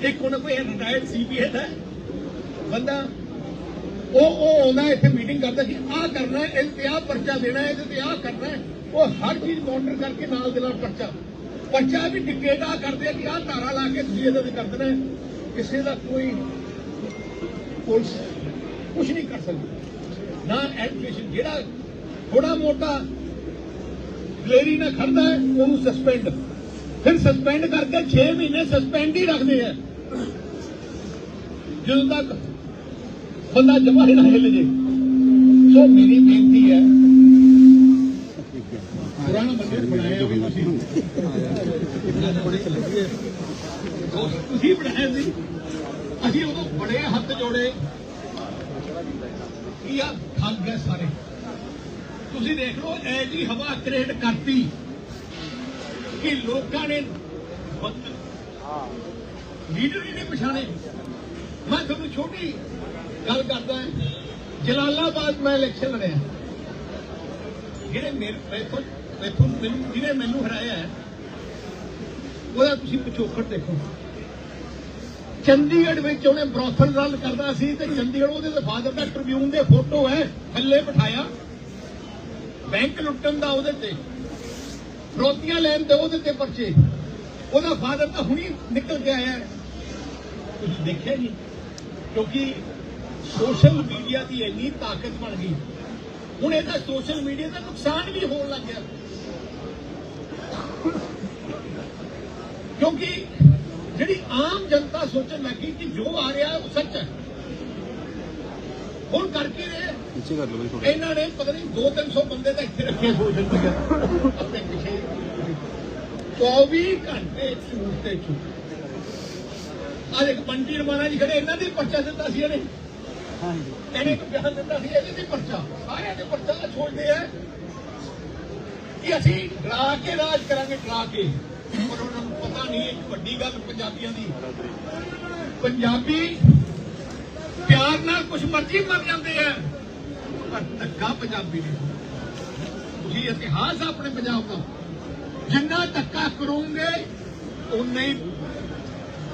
ਇੱਕ ਉਹਨਾਂ ਕੋਈ ਰਿਟਾਇਰਡ ਸੀਪੀਏ ਦਾ ਬੰਦਾ, ਉਹ ਉਹ ਆਉਂਦਾ ਇੱਥੇ ਮੀਟਿੰਗ ਕਰਦਾ ਕਿ ਆਹ ਕਰਨਾ ਹੈ ਇਹਦੇ ਤੇ ਆਹ ਪਰਚਾ ਦੇਣਾ ਹੈ, ਇਹਦੇ ਤੇ ਆਹ ਕਰਨਾ ਹੈ। ਉਹ ਹਰ ਚੀਜ਼ ਕਾਊਂਟਰ ਕਰਕੇ ਨਾਲ ਦੇ ਨਾਲ ਪਰਚਾ। ਪਰਚਾ ਵੀ ਡਿਕਟੇਟ ਕਰਦੇ ਆ ਕਿ ਆਹ ਧਾਰਾ ਲਾ ਕੇ ਤੁਸੀਂ ਇਹਦੇ ਤੇ ਕਰ ਦੇਣਾ। ਕਿਸੇ ਦਾ ਕੋਈ ਪੁਲਿਸ ਕੁਝ ਨਹੀਂ ਕਰ ਸਕਦੀ। ਨਾ ਐਡਮਿਸ਼ਨ ਜਿਹੜਾ ਥੋੜਾ ਮੋਟਾ ਗਲੇਰੀ ਨਾ ਖੜਦਾ ਹੈ, ਉਹਨੂੰ ਸਸਪੈਂਡ ਫਿਰ ਸਸਪੈਂਡ ਕਰਕੇ 6 ਮਹੀਨੇ ਸਸਪੈਂਡ ਹੀ ਰੱਖਦੇ ਆ। ਜਦੋਂ ਤੱਕ ਬੰਦਾ ਜਮਾ ਹੀ ਨਾ ਹਿੱਲ ਜੇ। ਸੋ ਮੇਰੀ ਬੇਨਤੀ ਹੈ ਪੁਰਾਣਾ ਮੰਦਿਰ ਬਣਾਇਆ ਵੀ ਤੁਸੀਂ ਤੁਸੀਂ ਬਣਾਇਆ ਸੀ ਅਸੀਂ ਉਦੋਂ ਬੜੇ ਹੱਥ ਜੋੜੇ ਕੀ ਆ ਠੱਗ ਹੈ। ਸਾਰੇ ਤੁਸੀਂ ਦੇਖ ਲਓ ਐ ਜੀ ਹਵਾ ਕ੍ਰੀਏਟ ਕਰਤੀ ਕਿ ਲੋਕਾਂ ਨੇ ਲੀਡਰ ਹੀ ਨਹੀਂ ਪਛਾਣੇ ਮੈਂ ਤੁਹਾਨੂੰ ਛੋਟੀ ਗੱਲ ਕਰਦਾ ਜਲਾਲਾਬਾਦ ਮੈਂ ਇਲੈਕਸ਼ਨ ਲੜਿਆ ਜਿਹੜੇ ਮੇਰੇ ਮੈਥੋਂ ਮੈਥੋਂ ਮੈਨੂੰ, ਜਿਹਨੇ ਮੈਨੂੰ ਹਰਾਇਆ ਉਹਦਾ ਤੁਸੀਂ ਪਿਛੋਕੜ ਦੇਖੋ। ਚੰਡੀਗੜ੍ਹ ਵਿੱਚ ਉਹਨੇ ਬਰੋਥਲ ਗੱਲ ਕਰਦਾ ਸੀ ਤੇ ਚੰਡੀਗੜ੍ਹ ਉਹਦੇ ਦੇ ਫਾਦਰ ਦਾ ਟ੍ਰਿਬਿਊਨ ਦੇ ਫੋਟੋ ਹੈ, ਥੱਲੇ ਬਿਠਾਇਆ। ਬੈਂਕ ਲੁੱਟਣ ਦਾ ਉਹਦੇ ਤੇ, ਫਰੋਤੀਆਂ ਲੈਣ ਦੇ ਉਹਦੇ ਤੇ ਪਰਚੇ। ਉਹਦਾ ਫਾਦਰ ਤਾਂ ਹੁਣੀ ਨਿਕਲ ਕੇ ਆਇਆ ਤੁਸੀਂ ਦੇਖਿਆ ਨਹੀਂ, ਕਿਉਂਕਿ ਸੋਸ਼ਲ ਮੀਡੀਆ ਦੀ ਇੰਨੀ ਤਾਕਤ ਬਣ ਗਈ। ਹੁਣ ਇਹਦਾ ਸੋਸ਼ਲ ਮੀਡੀਆ ਦਾ ਨੁਕਸਾਨ ਵੀ ਹੋਣ ਲੱਗ ਗਿਆ। ਕਿਉਂਕਿ ਜਿਹੜੀ ਆਮ ਜਨਤਾ ਸੋਚਣ ਲੱਗੀ ਕਿ ਜੋ ਆ ਰਿਹਾ ਉਹ ਸੱਚ ਹੈ। ਹੁਣ ਕਰਕੇ ਰਹੇ ਪਿੱਛੇ ਕਰ ਲਓ ਥੋੜਾ ਇਹਨਾਂ ਨੇ ਪਤਾ ਨਹੀਂ 2-300 ਬੰਦੇ ਤਾਂ ਇੱਥੇ ਰੱਖੇ ਸੋਸ਼ਲ ਮੀਡੀਆ ਆਪਣੇ ਪਿੱਛੇ। 24 ਘੰਟੇ ਝੂਠ ਤੇ ਝੂਠ। ਆ ਇੱਕ ਬੰਟੀ ਰਮਾਨਾ ਜੀ ਖੜੇ ਇਹਨਾਂ ਦੀ ਪਰਚਾ ਦਿੱਤਾ ਸੀ ਇਹਨੇ। ਇਹਨੇ ਇੱਕ ਬਿਆਨ ਦਿੱਤਾ ਸੀ, ਇਹਦੇ ਤੇ ਪਰਚਾ। ਸਾਰਿਆਂ ਦੇ ਪਰਚਾ ਛੋੜਦੇ ਆ ਕਿ ਅਸੀਂ ਡਰਾ ਕੇ ਰਾਜ ਕਰਾਂਗੇ, ਡਰਾ ਕੇ। ਪਰ ਉਹਨਾਂ ਨੂੰ ਪਤਾ ਨਹੀਂ ਇੱਕ ਵੱਡੀ ਗੱਲ ਪੰਜਾਬੀਆਂ ਦੀ। ਪੰਜਾਬੀ ਪਿਆਰ ਨਾਲ ਕੁਝ ਮਰਜ਼ੀ ਮਰ ਜਾਂਦੇ ਆ। ਪਰ ਧੱਕਾ ਪੰਜਾਬੀ ਨਹੀਂ ਤੁਸੀਂ ਇਤਿਹਾਸ ਆਪਣੇ ਪੰਜਾਬ ਦਾ। ਜਿੰਨਾ ਧੱਕਾ ਕਰੋਗੇ ਉਨਾ ਹੀ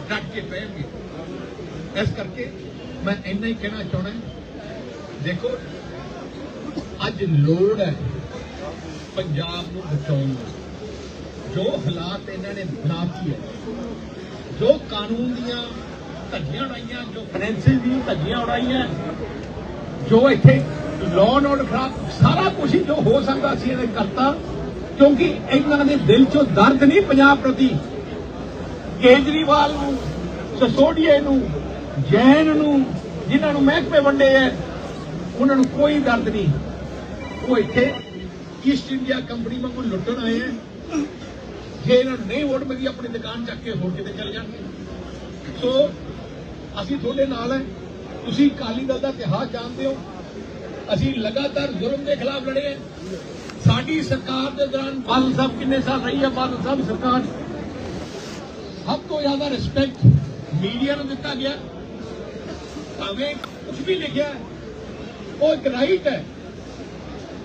ਡਟ ਕੇ ਪੈਣਗੇ ਇਸ ਕਰਕੇ ਮੈਂ ਇੰਨਾ ਹੀ ਕਹਿਣਾ ਚਾਹਣਾ ਦੇਖੋ, ਅੱਜ ਲੋੜ ਹੈ ਪੰਜਾਬ ਨੂੰ ਬਚਾਉਣ ਦੀ। ਜੋ ਹਾਲਾਤ ਇਹਨਾਂ ਨੇ ਬਣਾਤੀ ਹੈ, ਜੋ ਕਾਨੂੰਨ ਦੀਆਂ ਧੱਜੀਆਂ ਉਡਾਈਆਂ, ਜੋ ਫਾਈਨੈਂਸਿਸ ਦੀਆਂ ਧੱਜੀਆਂ ਉਡਾਈਆਂ, ਜੋ ਇੱਥੇ ਲਾਅ ਐਂਡ ਖਰਾਬ ਸਾਰਾ ਕੁਝ ਜੋ ਹੋ ਸਕਦਾ ਸੀ ਇਹਨੇ ਕਰਤਾ, ਕਿਉਂਕਿ ਇਹਨਾਂ ਦੇ ਦਿਲ 'ਚੋਂ ਦਰਦ ਨਹੀਂ ਪੰਜਾਬ ਪ੍ਰਤੀ। ਕੇਜਰੀਵਾਲ ਨੂੰ, ਸਸੋਡੀਏ ਨੂੰ, ਜੈਨ ਨੂੰ ਜਿਨ੍ਹਾਂ ਨੂੰ ਮਹਿਕਮੇ ਵੰਡੇ ਐ, ਉਹਨਾਂ ਨੂੰ ਕੋਈ ਦਰਦ ਨਹੀਂ। ਉਹ ਇੱਥੇ ਈਸਟ ਇੰਡੀਆ ਕੰਪਨੀ ਵਾਂਗੂ ਲੁੱਟਣ ਆਏ ਐ। ਜੇ ਇਹਨਾਂ ਨੂੰ ਨਹੀਂ ਵੋਟ ਮਿਲੀ, ਆਪਣੀ ਦੁਕਾਨ ਚੱਕ ਕੇ ਹੋਰ ਕਿਤੇ ਚਲੇ ਜਾਣਗੇ। ਸੋ, ਅਸੀਂ ਤੁਹਾਡੇ ਨਾਲ ਹੈ ਤੁਸੀਂ ਅਕਾਲੀ ਦਲ ਦਾ ਇਤਿਹਾਸ ਜਾਣਦੇ ਹੋ। ਅਸੀਂ ਲਗਾਤਾਰ ਜ਼ੁਲਮ ਦੇ ਖਿਲਾਫ ਲੜੇ ਹਾਂ ਸਾਡੀ ਸਰਕਾਰ ਦੇ ਦੌਰਾਨ ਬਾਦਲ ਸਾਹਿਬ ਕਿੰਨੇ ਸਾਲ ਰਹੀ ਹੈ ਬਾਦਲ ਸਾਹਿਬ ਸਰਕਾਰ। ਸਭ ਤੋਂ ਜ਼ਿਆਦਾ ਰਿਸਪੈਕਟ ਮੀਡੀਆ ਨੂੰ ਦਿੱਤਾ ਗਿਆ। ਭਾਵੇਂ ਕੁਝ ਵੀ ਲਿਖਿਆ ਉਹ ਇੱਕ ਰਾਈਟ ਹੈ।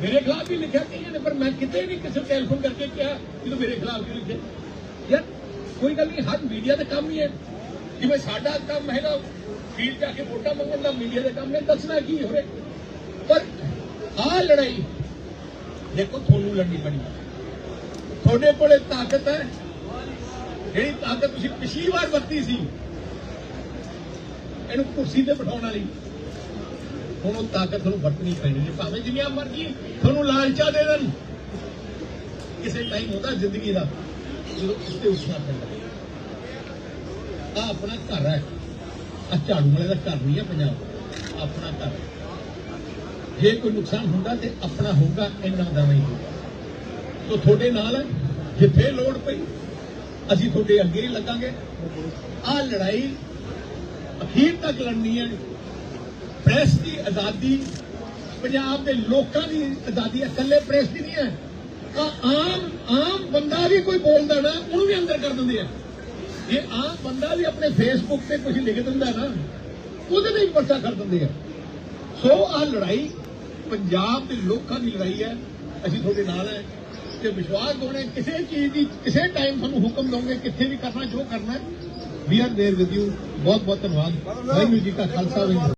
ਮੇਰੇ ਖਿਲਾਫ ਵੀ ਲਿਖਿਆ ਕਈਆਂ ਨੇ ਪਰ ਮੈਂ ਕਿਤੇ ਵੀ ਕਿਸੇ ਨੂੰ ਟੈਲੀਫੋਨ ਕਰਕੇ ਕਿਹਾ ਕਿ ਤੂੰ ਮੇਰੇ ਖਿਲਾਫ ਕਿਉਂ ਲਿਖਿਆ? ਯਾਰ, ਕੋਈ ਗੱਲ ਨਹੀਂ, ਹਰ ਮੀਡੀਆ ਦਾ ਕੰਮ ਹੀ ਹੈ। ਜਿਵੇਂ ਸਾਡਾ ਕੰਮ ਹੈਗਾ, ਫੀਲਡ ਜਾ ਕੇ ਵੋਟਾਂ ਮੰਗਣ ਦਾ ਮੀਡੀਆ ਦਾ ਕੰਮ ਹੈ, ਦੱਸਣਾ ਕੀ ਹੋਵੇ ਪਰ ਆਹ ਲੜਾਈ, ਦੇਖੋ ਤੁਹਾਨੂੰ ਲੜਨੀ ਪੜੀ ਤੁਹਾਡੇ ਕੋਲੇ ਤਾਕਤ ਹੈ। ਜਿਹੜੀ ਤਾਕਤ ਤੁਸੀਂ ਪਿਛਲੀ ਵਾਰ ਵਰਤੀ ਸੀ ਇਹਨੂੰ ਕੁਰਸੀ ਤੇ ਬਿਠਾਉਣ ਵਾਲੀ। ਹੁਣ ਉਹ ਤਾਕਤ ਤੁਹਾਨੂੰ ਵਰਤਣੀ ਪੈਣੀ ਹੈ। ਭਾਵੇਂ ਜਿੰਨੀਆਂ ਮਰਜ਼ੀ ਤੁਹਾਨੂੰ ਲਾਲਚਾ ਦੇ ਦੇਣ। ਕਿਸੇ ਟਾਈਮ ਹੁੰਦਾ ਜ਼ਿੰਦਗੀ ਦਾ ਜਦੋਂ ਉਸ ਤੇ ਉੱਠਣਾ ਪੈਂਦਾ ਆ। ਆਪਣਾ ਘਰ ਹੈ। ਆ ਝਾੜੂ ਵਾਲੇ ਦਾ ਘਰ ਨਹੀਂ ਹੈ ਪੰਜਾਬ ਆਪਣਾ ਘਰ। ਜੇ ਕੋਈ ਨੁਕਸਾਨ ਹੁੰਦਾ ਤੇ ਆਪਣਾ ਹੋਊਗਾ ਇਹਨਾਂ ਦਾ ਨਹੀਂ ਹੋਊਗਾ। ਤੁਹਾਡੇ ਨਾਲ ਹੈ। ਜਿੱਥੇ ਲੋੜ ਪਈ, ਅਸੀਂ ਤੁਹਾਡੇ ਅੱਗੇ ਹੀ ਲੱਗਾਂਗੇ। ਆ ਲੜਾਈ ਅਖੀਰ ਤੱਕ ਲੜਨੀ ਹੈ ਪ੍ਰੈਸ ਦੀ ਆਜ਼ਾਦੀ ਪੰਜਾਬ ਦੇ ਲੋਕਾਂ ਦੀ ਆਜ਼ਾਦੀ ਹੈ, ਇਕੱਲੇ ਪ੍ਰੈਸ ਦੀ ਨਹੀਂ ਹੈ। ਆ ਆਮ ਆਮ ਬੰਦਾ ਵੀ ਕੋਈ ਬੋਲਦਾ ਨਾ ਉਹਨੂੰ ਵੀ ਅੰਦਰ ਕਰ ਦਿੰਦੇ ਆ। ਇਹ ਆਮ ਬੰਦਾ ਵੀ ਆਪਣੇ ਫੇਸਬੁੱਕ ਤੇ ਕੁਝ ਲਿਖ ਦਿੰਦਾ ਨਾ ਉਹਦੇ ਤੇ ਵੀ ਪਰਚਾ ਕਰ ਦਿੰਦੇ ਆ। ਸੋ ਆ ਲੜਾਈ ਪੰਜਾਬ ਦੇ ਲੋਕਾਂ ਦੀ ਲੜਾਈ ਹੈ। ਅਸੀਂ ਤੁਹਾਡੇ ਨਾਲ ਹੈ ਤੇ ਵਿਸ਼ਵਾਸ ਦੋਣੇ ਕਿਸੇ ਚੀਜ਼ ਦੀ ਕਿਸੇ ਟਾਈਮ ਤੁਹਾਨੂੰ ਹੁਕਮ ਦੋਗੇ ਕਿੱਥੇ ਵੀ ਕਰਨਾ ਜੋ ਕਰਨਾ we are there with you ਬਹੁਤ ਬਹੁਤ ਧੰਨਵਾਦ ਵਾਹਿਗੁਰੂ ਜੀ ਕਾ ਖਾਲਸਾ ਵਾਹਿਗੁਰੂ